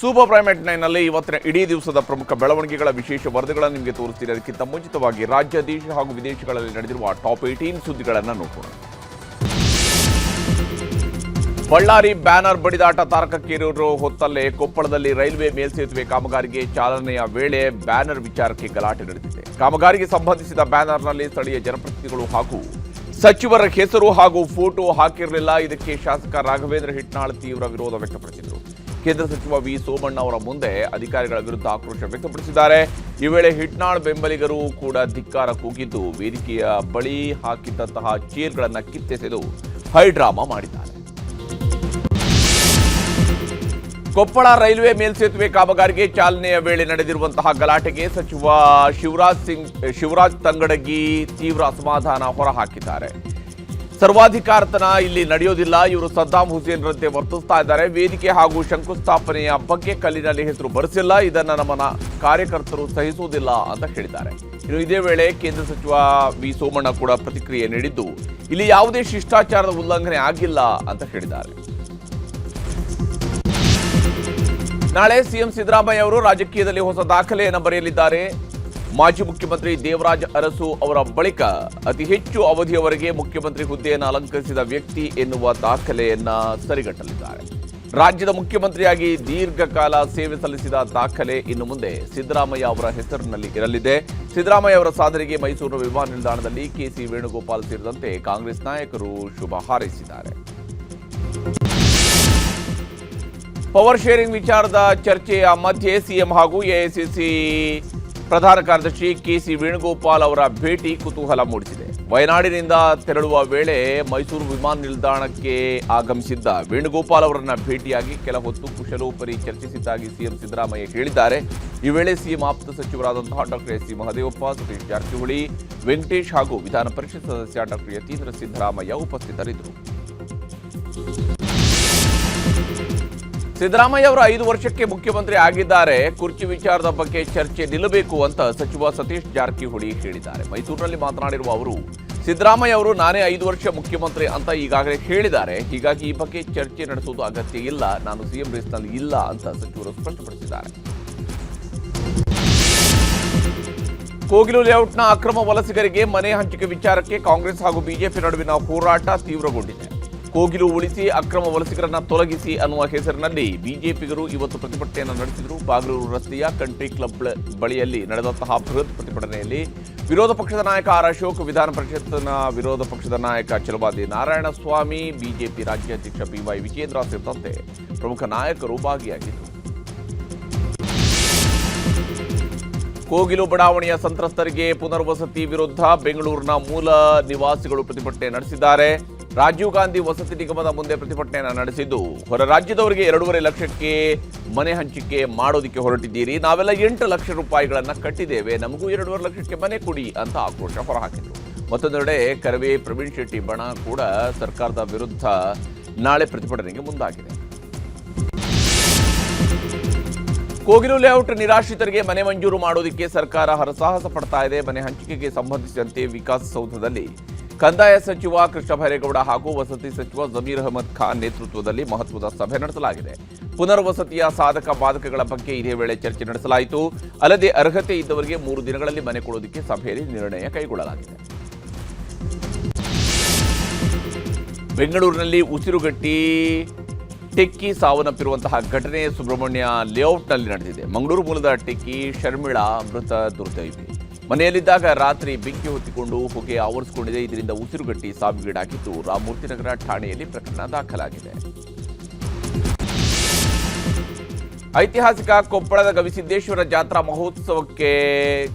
Super primate ನೈನ್ನಲ್ಲಿ ಇವತ್ತಿನ ಇಡೀ ದಿವಸದ ಪ್ರಮುಖ ಬೆಳವಣಿಗೆಗಳ ವಿಶೇಷ ವರದಿಗಳನ್ನು ನಿಮಗೆ ತೋರಿಸ್ತೀನಿ ಅದಕ್ಕಿಂತ ಮುಂಚಿತವಾಗಿ ರಾಜ್ಯ, ದೇಶ ಹಾಗೂ ವಿದೇಶಗಳಲ್ಲಿ ನಡೆದಿರುವ ಟಾಪ್ ಏಯ್ಟೀನ್ ಸುದ್ದಿಗಳನ್ನು ನೋಡೋಣ ಬಳ್ಳಾರಿ ಬ್ಯಾನರ್ ಬಡಿದಾಟ ತಾರಕಕ್ಕೇರಿರುವ ಹೊತ್ತಲ್ಲೇ ಕೊಪ್ಪಳದಲ್ಲಿ ರೈಲ್ವೆ ಮೇಲ್ಸೇತುವೆ ಕಾಮಗಾರಿಗೆ ಚಾಲನೆಯ ವೇಳೆ ಬ್ಯಾನರ್ ವಿಚಾರಕ್ಕೆ ಗಲಾಟೆ ನಡೆದಿದೆ. ಕಾಮಗಾರಿಗೆ ಸಂಬಂಧಿಸಿದ ಬ್ಯಾನರ್ನಲ್ಲಿ ಸ್ಥಳೀಯ ಜನಪ್ರತಿನಿಧಿಗಳು ಹಾಗೂ ಸಚಿವರ ಹೆಸರು ಹಾಗೂ ಫೋಟೋ ಹಾಕಿರಲಿಲ್ಲ. ಇದಕ್ಕೆ ಶಾಸಕ ರಾಘವೇಂದ್ರ ಹಿಟ್ನಾಳ್ ತೀವ್ರ ವಿರೋಧ ವ್ಯಕ್ತಪಡಿಸಿದರು. ಕೇಂದ್ರ ಸಚಿವ ವಿ ಸೋಮಣ್ಣ ಅವರ ಮುಂದೆ ಅಧಿಕಾರಿಗಳ ವಿರುದ್ಧ ಆಕ್ರೋಶ ವ್ಯಕ್ತಪಡಿಸಿದ್ದಾರೆ. ಈ ವೇಳೆ ಹಿಟ್ನಾಳ್ ಬೆಂಬಲಿಗರು ಕೂಡ ಧಿಕ್ಕಾರ ಕೂಗಿದ್ದು ವೇದಿಕೆಯ ಬಳಿ ಹಾಕಿದ್ದಂತಹ ಚೇರ್ಗಳನ್ನು ಕಿತ್ತೆಸೆದು ಹೈಡ್ರಾಮಾ ಮಾಡಿದ್ದಾರೆ. ಕೊಪ್ಪಳ ರೈಲ್ವೆ ಮೇಲ್ಸೇತುವೆ ಕಾಮಗಾರಿಗೆ ಚಾಲನೆಯ ವೇಳೆ ನಡೆದಿರುವಂತಹ ಗಲಾಟೆಗೆ ಸಚಿವ ಶಿವರಾಜ್ ಸಿಂಗ್, ಶಿವರಾಜ್ ತಂಗಡಗಿ ತೀವ್ರ ಅಸಮಾಧಾನ ಹೊರಹಾಕಿದ್ದಾರೆ. ಸರ್ವಾಧಿಕಾರತನ ಇಲ್ಲಿ ನಡೆಯೋದಿಲ್ಲ. ಇವರು ಸದ್ದಾಂ ಹುಸೇನ್ರಂತೆ ವರ್ತಿಸ್ತಾ ಇದ್ದಾರೆ. ವೇದಿಕೆ ಹಾಗೂ ಶಂಕುಸ್ಥಾಪನೆಯ ಬಗ್ಗೆ ಕಲ್ಲಿನಲ್ಲಿ ಹೆಸರು ಬರೆಸಿಲ್ಲ. ಇದನ್ನು ನಮ್ಮ ಕಾರ್ಯಕರ್ತರು ಸಹಿಸುವುದಿಲ್ಲ ಅಂತ ಹೇಳಿದ್ದಾರೆ. ಇನ್ನು ಇದೇ ವೇಳೆ ಕೇಂದ್ರ ಸಚಿವ ವಿ. ಸೋಮಣ್ಣ ಕೂಡ ಪ್ರತಿಕ್ರಿಯೆ ನೀಡಿದ್ದು, ಇಲ್ಲಿ ಯಾವುದೇ ಶಿಷ್ಟಾಚಾರದ ಉಲ್ಲಂಘನೆ ಆಗಿಲ್ಲ ಅಂತ ಹೇಳಿದ್ದಾರೆ. ನಾಳೆ ಸಿಎಂ ಸಿದ್ದರಾಮಯ್ಯ ಅವರು ರಾಜಕೀಯದಲ್ಲಿ ಹೊಸ ದಾಖಲೆಯನ್ನು ಬರೆಯಲಿದ್ದಾರೆ. ಮಾಜಿ ಮುಖ್ಯಮಂತ್ರಿ ದೇವರಾಜ್ ಅರಸು ಅವರ ಬಳಿಕ ಅತಿ ಹೆಚ್ಚು ಅವಧಿಯವರೆಗೆ ಮುಖ್ಯಮಂತ್ರಿ ಹುದ್ದೆಯನ್ನು ಅಲಂಕರಿಸಿದ ವ್ಯಕ್ತಿ ಎನ್ನುವ ದಾಖಲೆಯನ್ನ ಸರಿಗಟ್ಟಲಿದ್ದಾರೆ. ರಾಜ್ಯದ ಮುಖ್ಯಮಂತ್ರಿಯಾಗಿ ದೀರ್ಘಕಾಲ ಸೇವೆ ಸಲ್ಲಿಸಿದ ದಾಖಲೆ ಇನ್ನು ಮುಂದೆ ಸಿದ್ದರಾಮಯ್ಯ ಅವರ ಹೆಸರಿನಲ್ಲಿ ಇರಲಿದೆ. ಸಿದ್ದರಾಮಯ್ಯ ಅವರ ಸಾಧನೆಗೆ ಮೈಸೂರು ವಿಮಾನ ನಿಲ್ದಾಣದಲ್ಲಿ ಕೆಸಿ ವೇಣುಗೋಪಾಲ್ ಸೇರಿದಂತೆ ಕಾಂಗ್ರೆಸ್ ನಾಯಕರು ಶುಭ ಹಾರೈಸಿದ್ದಾರೆ. ಪವರ್ ಶೇರಿಂಗ್ ವಿಚಾರದ ಚರ್ಚೆಯ ಮಧ್ಯೆ ಸಿಎಂ ಹಾಗೂ ಎಐಸಿಸಿ ಪ್ರಧಾನ ಕಾರ್ಯದರ್ಶಿ ಕೆಸಿ ವೇಣುಗೋಪಾಲ್ ಅವರ ಭೇಟಿ ಕುತೂಹಲ ಮೂಡಿಸಿದೆ. ವಯನಾಡಿನಿಂದ ತೆರಳುವ ವೇಳೆ ಮೈಸೂರು ವಿಮಾನ ನಿಲ್ದಾಣಕ್ಕೆ ಆಗಮಿಸಿದ್ದ ವೇಣುಗೋಪಾಲ್ ಅವರನ್ನ ಭೇಟಿಯಾಗಿ ಕೆಲ ಹೊತ್ತು ಕುಶಲೋಪರಿ ಚರ್ಚಿಸಿದ್ದಾಗಿ ಸಿಎಂ ಸಿದ್ದರಾಮಯ್ಯ ಹೇಳಿದ್ದಾರೆ. ಈ ವೇಳೆ ಸಿಎಂ ಆಪ್ತ ಸಚಿವರಾದಂತಹ doctor S C Mahadevappa Satish Jarkiholi, Venkatesh ಹಾಗೂ ವಿಧಾನ ಪರಿಷತ್ ಸದಸ್ಯ ಡಾಕ್ಟರ್ ಯತೀಂದ್ರ ಸಿದ್ದರಾಮಯ್ಯ ಉಪಸ್ಥಿತರಿದ್ದರು. ಸಿದ್ದರಾಮಯ್ಯ ಅವರು ಐದು ವರ್ಷಕ್ಕೆ ಮುಖ್ಯಮಂತ್ರಿ ಆಗಿದ್ದಾರೆ. ಕುರ್ಚಿ ವಿಚಾರದ ಬಗ್ಗೆ ಚರ್ಚೆ ನಿಲ್ಲಬೇಕು ಅಂತ ಸಚಿವ ಸತೀಶ್ ಜಾರಕಿಹೊಳಿ ಹೇಳಿದ್ದಾರೆ. ಮೈಸೂರಿನಲ್ಲಿ ಮಾತನಾಡಿರುವ ಅವರು, ಸಿದ್ದರಾಮಯ್ಯ ಅವರು ನಾನೇ ಐದು ವರ್ಷ ಮುಖ್ಯಮಂತ್ರಿ ಅಂತ ಈಗಾಗಲೇ ಹೇಳಿದ್ದಾರೆ. ಹೀಗಾಗಿ ಈ ಬಗ್ಗೆ ಚರ್ಚೆ ನಡೆಸುವುದು ಅಗತ್ಯ ಇಲ್ಲ. ನಾನು ಸಿಎಂ ರೇಸ್ನಲ್ಲಿ ಇಲ್ಲ ಅಂತ ಸಚಿವರು ಸ್ಪಷ್ಟಪಡಿಸಿದ್ದಾರೆ. ಕೋಗಿಲು ಲೇಔಟ್ನ ಅಕ್ರಮ ವಲಸಿಗರಿಗೆ ಮನೆ ಹಂಚಿಕೆ ವಿಚಾರಕ್ಕೆ ಕಾಂಗ್ರೆಸ್ ಹಾಗೂ ಬಿಜೆಪಿ ನಡುವಿನ ಹೋರಾಟ ತೀವ್ರಗೊಂಡಿದೆ. ಕೋಗಿಲು ಉಳಿಸಿ ಅಕ್ರಮ ವಲಸಿಗರನ್ನ ತೊಲಗಿಸಿ ಅನ್ನುವ ಹೆಸರಿನಲ್ಲಿ ಬಿಜೆಪಿಗರು ಇವತ್ತು ಪ್ರತಿಭಟನೆಯನ್ನು ನಡೆಸಿದರು. ಬಾಗಲೂರು ರಸ್ತೆಯ ಕಂಟ್ರಿ ಕ್ಲಬ್ ಬಳಿಯಲ್ಲಿ ನಡೆದಂತಹ ಬೃಹತ್ ಪ್ರತಿಭಟನೆಯಲ್ಲಿ ವಿರೋಧ ಪಕ್ಷದ ನಾಯಕ ಆರ್ ಅಶೋಕ್, ವಿಧಾನ ಪರಿಷತ್ನ ವಿರೋಧ ಪಕ್ಷದ ನಾಯಕ ಚಲವಾದಿ ನಾರಾಯಣಸ್ವಾಮಿ, ಬಿಜೆಪಿ ರಾಜ್ಯಾಧ್ಯಕ್ಷ ಬಿವೈ ವಿಜೇಂದ್ರ ಸೇರಿದಂತೆ ಪ್ರಮುಖ ನಾಯಕರು ಭಾಗಿಯಾಗಿದ್ದರು. ಕೋಗಿಲು ಬಡಾವಣೆಯ ಸಂತ್ರಸ್ತರಿಗೆ ಪುನರ್ವಸತಿ ವಿರುದ್ಧ ಬೆಂಗಳೂರಿನ ಮೂಲ ನಿವಾಸಿಗಳು ಪ್ರತಿಭಟನೆ ನಡೆಸಿದ್ದಾರೆ. ರಾಜೀವ್ ಗಾಂಧಿ ವಸತಿ ನಿಗಮದ ಮುಂದೆ ಪ್ರತಿಭಟನೆಯನ್ನು ನಡೆಸಿದ್ದು, ಹೊರ ರಾಜ್ಯದವರಿಗೆ ಎರಡೂವರೆ ಲಕ್ಷಕ್ಕೆ ಮನೆ ಹಂಚಿಕೆ ಮಾಡೋದಕ್ಕೆ ಹೊರಟಿದ್ದೀರಿ. ನಾವೆಲ್ಲ ಎಂಟು ಲಕ್ಷ ರೂಪಾಯಿಗಳನ್ನು ಕಟ್ಟಿದ್ದೇವೆ. ನಮಗೂ ಎರಡೂವರೆ ಲಕ್ಷಕ್ಕೆ ಮನೆ ಕೊಡಿ ಅಂತ ಆಕ್ರೋಶ ಹೊರಹಾಕಿದರು. ಮತ್ತೊಂದೆಡೆ ಕರವೇ ಪ್ರವೀಣ್ ಶೆಟ್ಟಿ ಬಣ ಕೂಡ ಸರ್ಕಾರದ ವಿರುದ್ಧ ನಾಳೆ ಪ್ರತಿಭಟನೆಗೆ ಮುಂದಾಗಿದೆ. ಕೋಗಿಲು ಲೇಔಟ್ ನಿರಾಶ್ರಿತರಿಗೆ ಮನೆ ಮಂಜೂರು ಮಾಡೋದಕ್ಕೆ ಸರ್ಕಾರ ಹರಸಾಹಸ ಪಡ್ತಾ ಇದೆ. ಮನೆ ಹಂಚಿಕೆಗೆ ಸಂಬಂಧಿಸಿದಂತೆ ವಿಕಾಸಸೌಧದಲ್ಲಿ ಕಂದಾಯ ಸಚಿವ ಕೃಷ್ಣ ಭೈರೇಗೌಡ ಹಾಗೂ ವಸತಿ ಸಚಿವ ಜಮೀರ್ ಅಹಮದ್ ಖಾನ್ ನೇತೃತ್ವದಲ್ಲಿ ಮಹತ್ವದ ಸಭೆ ನಡೆಸಲಾಗಿದೆ. ಪುನರ್ವಸತಿಯ ಸಾಧಕ ಬಾಧಕಗಳ ಬಗ್ಗೆ ಇದೇ ವೇಳೆ ಚರ್ಚೆ ನಡೆಸಲಾಯಿತು. ಅಲ್ಲದೆ ಅರ್ಹತೆ ಇದ್ದವರಿಗೆ ಮೂರು ದಿನಗಳಲ್ಲಿ ಮನೆ ಕೊಡೋದಕ್ಕೆ ಸಭೆಯಲ್ಲಿ ನಿರ್ಣಯ ಕೈಗೊಳ್ಳಲಾಗಿದೆ. ಬೆಂಗಳೂರಿನಲ್ಲಿ ಉಸಿರುಗಟ್ಟಿ ಟೆಕ್ಕಿ ಸಾವನ್ನಪ್ಪಿರುವಂತಹ ಘಟನೆ ಸುಬ್ರಹ್ಮಣ್ಯ ಲೇಔಟ್ನಲ್ಲಿ ನಡೆದಿದೆ. ಮಂಗಳೂರು ಮೂಲದ ಟೆಕ್ಕಿ ಶರ್ಮಿಳಾ ಮೃತ ದುರ್ದೈವಿ. ಮನೆಯಲ್ಲಿದ್ದಾಗ ರಾತ್ರಿ ಬೆಂಕಿ ಹೊತ್ತಿಕೊಂಡು ಹೊಗೆ ಆವರಿಸಿಕೊಂಡಿದೆ. ಇದರಿಂದ ಉಸಿರುಗಟ್ಟಿ ಸಾವಿಗೀಡಾಗಿದ್ದು ರಾಮಮೂರ್ತಿನಗರ ಠಾಣೆಯಲ್ಲಿ ಪ್ರಕರಣ ದಾಖಲಾಗಿದೆ. ಐತಿಹಾಸಿಕ ಕೊಪ್ಪಳದ ಗವಿಸಿದ್ದೇಶ್ವರ ಜಾತ್ರಾ ಮಹೋತ್ಸವಕ್ಕೆ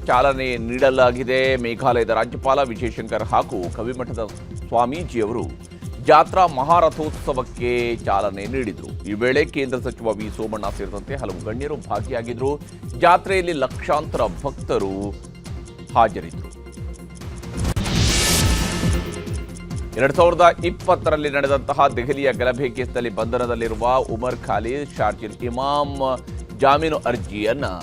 ಚಾಲನೆ ನೀಡಲಾಗಿದೆ. ಮೇಘಾಲಯದ ರಾಜ್ಯಪಾಲ ವಿಜಯಶಂಕರ್ ಹಾಗೂ ಕವಿಮಠದ ಸ್ವಾಮೀಜಿಯವರು ಜಾತ್ರಾ ಮಹಾರಥೋತ್ಸವಕ್ಕೆ ಚಾಲನೆ ನೀಡಿದರು. ಈ ವೇಳೆ ಕೇಂದ್ರ ಸಚಿವ ವಿ ಸೋಮಣ್ಣ ಸೇರಿದಂತೆ ಹಲವು ಗಣ್ಯರು ಭಾಗಿಯಾಗಿದ್ದರು ಜಾತ್ರೆಯಲ್ಲಿ ಲಕ್ಷಾಂತರ ಭಕ್ತರು ಹಾಜರಿದ್ದರು ಎರಡ್ ಸಾವಿರದ ಇಪ್ಪತ್ತರಲ್ಲಿ ನಡೆದಂತಹ ದೆಹಲಿಯ ಗಲಭೆ ಕೇಸ್ನಲ್ಲಿ ಬಂಧನದಲ್ಲಿರುವ ಉಮರ್ ಖಾಲಿದ್ ಶಾರ್ಜಿಲ್ ಇಮಾಮ್ ಜಾಮೀನು ಅರ್ಜಿಯನ್ನು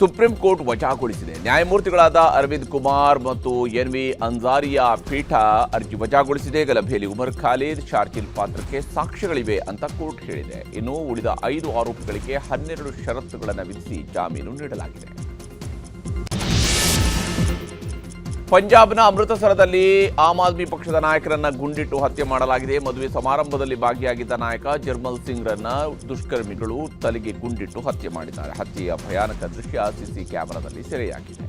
ಸುಪ್ರೀಂ ಕೋರ್ಟ್ ವಜಾಗೊಳಿಸಿದೆ. ನ್ಯಾಯಮೂರ್ತಿಗಳಾದ ಅರವಿಂದ್ ಕುಮಾರ್ ಮತ್ತು ಎನ್ ವಿ ಅನ್ಸಾರಿಯಾ ಪೀಠ ಅರ್ಜಿ ವಜಾಗೊಳಿಸಿದೆ. ಗಲಭೆಯಲ್ಲಿ ಉಮರ್ ಖಾಲಿದ್ ಶಾರ್ಜಿಲ್ ಪಾತ್ರಕ್ಕೆ ಸಾಕ್ಷ್ಯಗಳಿವೆ ಅಂತ ಕೋರ್ಟ್ ಹೇಳಿದೆ. ಇನ್ನು ಉಳಿದ ಐದು ಆರೋಪಿಗಳಿಗೆ ಹನ್ನೆರಡು ಷರತ್ತುಗಳನ್ನು ವಿಧಿಸಿ ಜಾಮೀನು ನೀಡಲಾಗಿದೆ. ಪಂಜಾಬ್ನ ಅಮೃತಸರದಲ್ಲಿ ಆಮ್ ಆದ್ಮಿ ಪಕ್ಷದ ನಾಯಕರನ್ನ ಗುಂಡಿಟ್ಟು ಹತ್ಯೆ ಮಾಡಲಾಗಿದೆ. ಮದುವೆ ಸಮಾರಂಭದಲ್ಲಿ ಭಾಗಿಯಾಗಿದ್ದ ನಾಯಕ ಜರ್ಮಲ್ ಸಿಂಗ್ ರನ್ನ ದುಷ್ಕರ್ಮಿಗಳು ತಲೆಗೆ ಗುಂಡಿಟ್ಟು ಹತ್ಯೆ ಮಾಡಿದ್ದಾರೆ. ಹತ್ಯೆಯ ಭಯಾನಕ ದೃಶ್ಯ ಸಿಸಿ ಕ್ಯಾಮೆರಾದಲ್ಲಿ ಸೆರೆಯಾಗಿದೆ.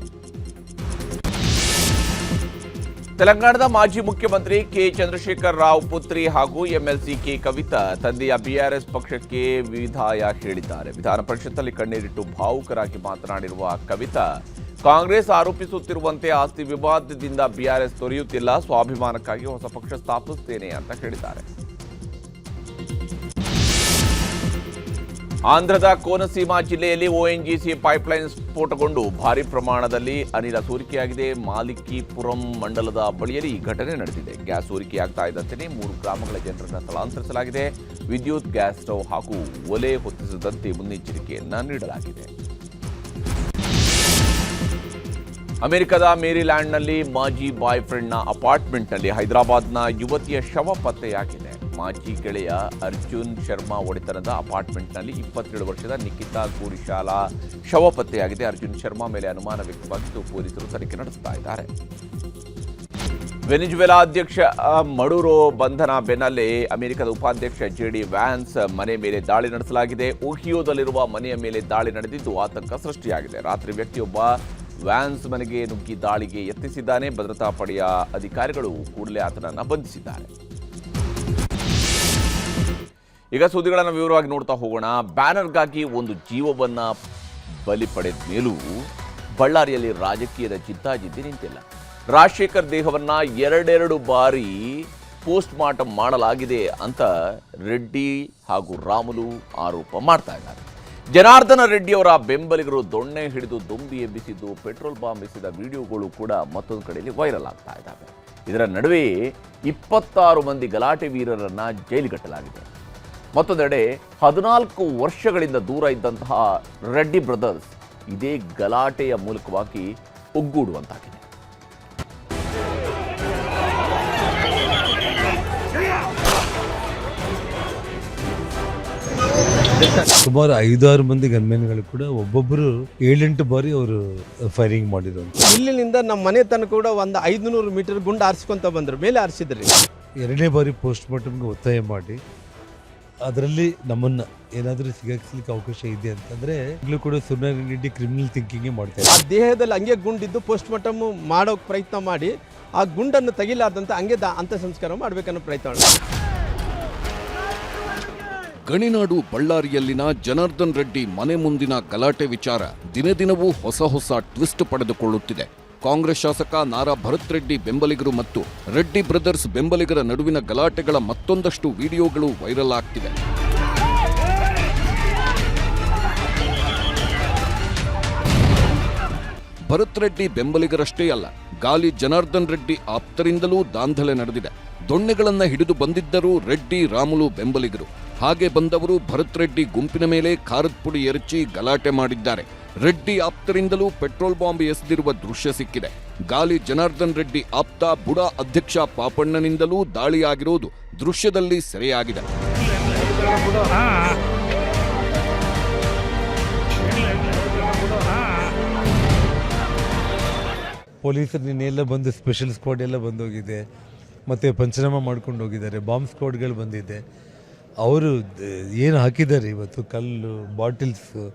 ತೆಲಂಗಾಣದ ಮಾಜಿ ಮುಖ್ಯಮಂತ್ರಿ ಕೆ ಚಂದ್ರಶೇಖರ್ ರಾವ್ ಪುತ್ರಿ ಹಾಗೂ ಎಂಎಲ್ಸಿ ಕೆ ಕವಿತಾ ತಂದೆಯ ಬಿಆರ್ಎಸ್ ಪಕ್ಷಕ್ಕೆ ವಿಧಾಯ ಹೇಳಿದ್ದಾರೆ. ವಿಧಾನ ಪರಿಷತ್ನಲ್ಲಿ ಕಣ್ಣೀರಿಟ್ಟು ಭಾವುಕರಾಗಿ ಮಾತನಾಡಿರುವ ಕವಿತಾ ಕಾಂಗ್ರೆಸ್ ಆರೋಪಿಸುತ್ತಿರುವಂತೆ ಆಸ್ತಿ ವಿವಾದದಿಂದ ಬಿಆರ್ಎಸ್ ತೊರೆಯುತ್ತಿಲ್ಲ ಸ್ವಾಭಿಮಾನಕ್ಕಾಗಿ ಹೊಸ ಪಕ್ಷ ಸ್ಥಾಪಿಸುತ್ತೇನೆ ಅಂತ ಹೇಳಿದ್ದಾರೆ. ಆಂಧ್ರದ ಕೋನಸೀಮಾ ಜಿಲ್ಲೆಯಲ್ಲಿ ಒಎನ್ಜಿಸಿ ಪೈಪ್ಲೈನ್ ಸ್ಫೋಟಗೊಂಡು ಭಾರಿ ಪ್ರಮಾಣದಲ್ಲಿ ಅನಿಲ ಸೋರಿಕೆಯಾಗಿದೆ. ಮಾಲಿಕಿಪುರಂ ಮಂಡಲದ ಬಳಿಯಲ್ಲಿ ಈ ಘಟನೆ ನಡೆದಿದೆ. ಗ್ಯಾಸ್ ಸೋರಿಕೆಯಾಗ್ತಾ ಇದ್ದಂತೆಯೇ ಮೂರು ಗ್ರಾಮಗಳ ಜನರನ್ನು ಸ್ಥಳಾಂತರಿಸಲಾಗಿದೆ. ವಿದ್ಯುತ್, ಗ್ಯಾಸ್ ಸ್ಟವ್ ಹಾಗೂ ಒಲೆ ಹೊತ್ತಿಸದಂತೆ ಮುನ್ನೆಚ್ಚರಿಕೆಯನ್ನು ನೀಡಲಾಗಿದೆ. ಅಮೆರಿಕದ ಮೇರಿಲ್ಯಾಂಡ್ನಲ್ಲಿ ಮಾಜಿ ಬಾಯ್ ಫ್ರೆಂಡ್ನ ಅಪಾರ್ಟ್ಮೆಂಟ್ನಲ್ಲಿ ಹೈದರಾಬಾದ್ನ ಯುವತಿಯ ಶವ ಪತ್ತೆಯಾಗಿದೆ. ಮಾಜಿ ಗೆಳೆಯ ಅರ್ಜುನ್ ಶರ್ಮಾ ಒಡೆತನದ ಅಪಾರ್ಟ್ಮೆಂಟ್ನಲ್ಲಿ ಇಪ್ಪತ್ತೇಳು ವರ್ಷದ ನಿಖಿತಾ ಗೋಡಿಶಾಲಾ ಶವ ಪತ್ತೆಯಾಗಿದೆ. ಅರ್ಜುನ್ ಶರ್ಮಾ ಮೇಲೆ ಅನುಮಾನ ವ್ಯಕ್ತವಾಗಿದ್ದು ಪೊಲೀಸರು ತನಿಖೆ ನಡೆಸ್ತಾ ಇದ್ದಾರೆ. ವೆನಿಜುವೆಲಾ ಅಧ್ಯಕ್ಷ ಮಡುರೋ ಬಂಧನ ಬೆನ್ನಲ್ಲೇ ಅಮೆರಿಕದ ಉಪಾಧ್ಯಕ್ಷ ಜೆ ಡಿ ವ್ಯಾನ್ಸ್ ಮನೆ ಮೇಲೆ ದಾಳಿ ನಡೆಸಲಾಗಿದೆ. ಓಹಿಯೋದಲ್ಲಿರುವ ಮನೆಯ ಮೇಲೆ ದಾಳಿ ನಡೆದಿದ್ದು ಆತಂಕ ಸೃಷ್ಟಿಯಾಗಿದೆ. ರಾತ್ರಿ ವ್ಯಕ್ತಿಯೊಬ್ಬ ವ್ಯಾನ್ಸ್ ಮನೆಗೆ ನುಗ್ಗಿ ದಾಳಿಗೆ ಯತ್ನಿಸಿದ್ದಾನೆ. ಭದ್ರತಾ ಪಡೆಯ ಅಧಿಕಾರಿಗಳು ಕೂಡಲೇ ಆತನನ್ನು ಬಂಧಿಸಿದ್ದಾರೆ. ಈಗ ಸುದ್ದಿಗಳನ್ನು ವಿವರವಾಗಿ ನೋಡ್ತಾ ಹೋಗೋಣ. ಬ್ಯಾನರ್ಗಾಗಿ ಒಂದು ಜೀವವನ್ನ ಬಲಿ ಪಡೆದ ಮೇಲೂ ಬಳ್ಳಾರಿಯಲ್ಲಿ ರಾಜಕೀಯದ ಜಿದ್ದಾಜಿದ್ದಿ ನಿಂತಿಲ್ಲ. ರಾಜಶೇಖರ್ ದೇಹವನ್ನ ಎರಡೆರಡು ಬಾರಿ ಪೋಸ್ಟ್ ಮಾರ್ಟಮ್ ಮಾಡಲಾಗಿದೆ ಅಂತ ರೆಡ್ಡಿ ಹಾಗೂ ರಾಮುಲು ಆರೋಪ ಮಾಡ್ತಾ ಇದ್ದಾರೆ. ಜನಾರ್ದನ ರೆಡ್ಡಿಯವರ ಬೆಂಬಲಿಗರು ದೊಣ್ಣೆ ಹಿಡಿದು ದೊಂಬಿ ಎಬ್ಬಿಸಿದ್ದು, ಪೆಟ್ರೋಲ್ ಬಾಂಬ್ ಎಸಿದ ವಿಡಿಯೋಗಳು ಕೂಡ ಮತ್ತೊಂದು ಕಡೆಯಲ್ಲಿ ವೈರಲ್ ಆಗ್ತಾ ಇದ್ದಾವೆ. ಇದರ ನಡುವೆ ಇಪ್ಪತ್ತಾರು ಮಂದಿ ಗಲಾಟೆ ವೀರರನ್ನ ಜೈಲಿಗಟ್ಟಲಾಗಿದೆ. ಮತ್ತೊಂದೆಡೆ ಹದಿನಾಲ್ಕು ವರ್ಷಗಳಿಂದ ದೂರ ಇದ್ದಂತಹ ರೆಡ್ಡಿ ಬ್ರದರ್ಸ್ ಇದೇ ಗಲಾಟೆಯ ಮೂಲಕವಾಗಿ ಒಗ್ಗೂಡುವಂತಾಗಿದೆ. ಸುಮಾರು ಐದಾರು ಮಂದಿ ಗನ್ಮೆನ್ಗಳು ಕೂಡ ಒಬ್ಬೊಬ್ಬರು ಏಳೆಂಟು ಬಾರಿ ಅವರು ಫೈರಿಂಗ್ ಮಾಡಿದ್ರು. ಇಲ್ಲಿನಿಂದ ನಮ್ಮ ಮನೆ ತನಕ ಕೂಡ ಒಂದು ಐದುನೂರು ಮೀಟರ್ ಗುಂಡು ಆರಿಸ್ಕೊಂತ ಬಂದ್ರು. ಮೇಲೆ ಆರಿಸಿದ್ರಿ. ಎರಡನೇ ಬಾರಿ ಪೋಸ್ಟ್ ಮಾರ್ಟಮ್ಗೆ ಒತ್ತಾಯ ಮಾಡಿ. ಅದರಲ್ಲಿ ನಮ್ಮನ್ನ ಏನಾದರೂ ಸಿಗಾಕ್ಸ್ಲಿಕ್ಕೆ ಅವಕಾಶ ಇದೆ ಅಂತಂದ್ರೆ ಈಗಲೂ ಕೂಡ ಸುಮ್ಮನೆ ಕ್ರಿಮಿನಲ್ ಥಿಂಕಿಂಗ್ ಮಾಡ್ತಾರೆ ಆ ದೇಹದಲ್ಲಿ ಹಂಗೆ ಗುಂಡಿದ್ದು ಪೋಸ್ಟ್ ಮಾರ್ಟಮ್ ಮಾಡೋಕೆ ಪ್ರಯತ್ನ ಮಾಡಿ ಆ ಗುಂಡನ್ನು ತೆಗಿಲಾರ್ದಂತ ಹಂಗೆ ದ ಅಂತ್ಯ ಸಂಸ್ಕಾರ ಮಾಡ್ಬೇಕನ್ನೋ ಪ್ರಯತ್ನ. ಗಣಿನಾಡು ಬಳ್ಳಾರಿಯಲ್ಲಿನ ಜನಾರ್ದನ್ ರೆಡ್ಡಿ ಮನೆ ಮುಂದಿನ ಗಲಾಟೆ ವಿಚಾರ ದಿನೇ ದಿನವೂ ಹೊಸ ಹೊಸ ಟ್ವಿಸ್ಟ್ ಪಡೆದುಕೊಳ್ಳುತ್ತಿದೆ. ಕಾಂಗ್ರೆಸ್ ಶಾಸಕ ನಾರಾ ಭರತ್ ರೆಡ್ಡಿ ಬೆಂಬಲಿಗರು ಮತ್ತು ರೆಡ್ಡಿ ಬ್ರದರ್ಸ್ ಬೆಂಬಲಿಗರ ನಡುವಿನ ಗಲಾಟೆಗಳ ಮತ್ತೊಂದಷ್ಟು ವಿಡಿಯೋಗಳು ವೈರಲ್ ಆಗ್ತಿವೆ. ಭರತ್ ರೆಡ್ಡಿ ಬೆಂಬಲಿಗರಷ್ಟೇ ಅಲ್ಲ, ಗಾಲಿ ಜನಾರ್ದನ್ ರೆಡ್ಡಿ ಆಪ್ತರಿಂದಲೂ ದಾಂಧಲೆ ನಡೆದಿದೆ. ದೊಣ್ಣೆಗಳನ್ನ ಹಿಡಿದು ಬಂದಿದ್ದರು ರೆಡ್ಡಿ, ರಾಮುಲು ಬೆಂಬಲಿಗರು. ಹಾಗೆ ಬಂದವರು ಭರತ್ ರೆಡ್ಡಿ ಗುಂಪಿನ ಮೇಲೆ ಖಾರದ ಪುಡಿ ಎರಚಿ ಗಲಾಟೆ ಮಾಡಿದ್ದಾರೆ. ರೆಡ್ಡಿ ಆಪ್ತರಿಂದಲೂ ಪೆಟ್ರೋಲ್ ಬಾಂಬ್ ಎಸೆದಿರುವ ದೃಶ್ಯ ಸಿಕ್ಕಿದೆ. ಗಾಲಿ ಜನಾರ್ದನ್ ರೆಡ್ಡಿ ಆಪ್ತ, ಬುಡ ಅಧ್ಯಕ್ಷ ಪಾಪಣ್ಣನಿಂದಲೂ ದಾಳಿಯಾಗಿರುವುದು ದೃಶ್ಯದಲ್ಲಿ ಸೆರೆಯಾಗಿದೆ. ಪೊಲೀಸರು ನಿನ್ನೆಲ್ಲ ಬಂದು ಸ್ಪೆಷಲ್ ಸ್ಕ್ವಾಡ್ ಎಲ್ಲ ಬಂದೋಗಿದೆ. ಮತ್ತು ಪಂಚನಾಮ ಮಾಡ್ಕೊಂಡು ಹೋಗಿದ್ದಾರೆ. ಬಾಂಬ್ ಸ್ಕ್ವಾಡ್ಗಳು ಬಂದಿದೆ. ಅವರು ಏನು ಹಾಕಿದ್ದಾರೆ ಇವತ್ತು? ಕಲ್ಲು, ಬಾಟಿಲ್ಸ್,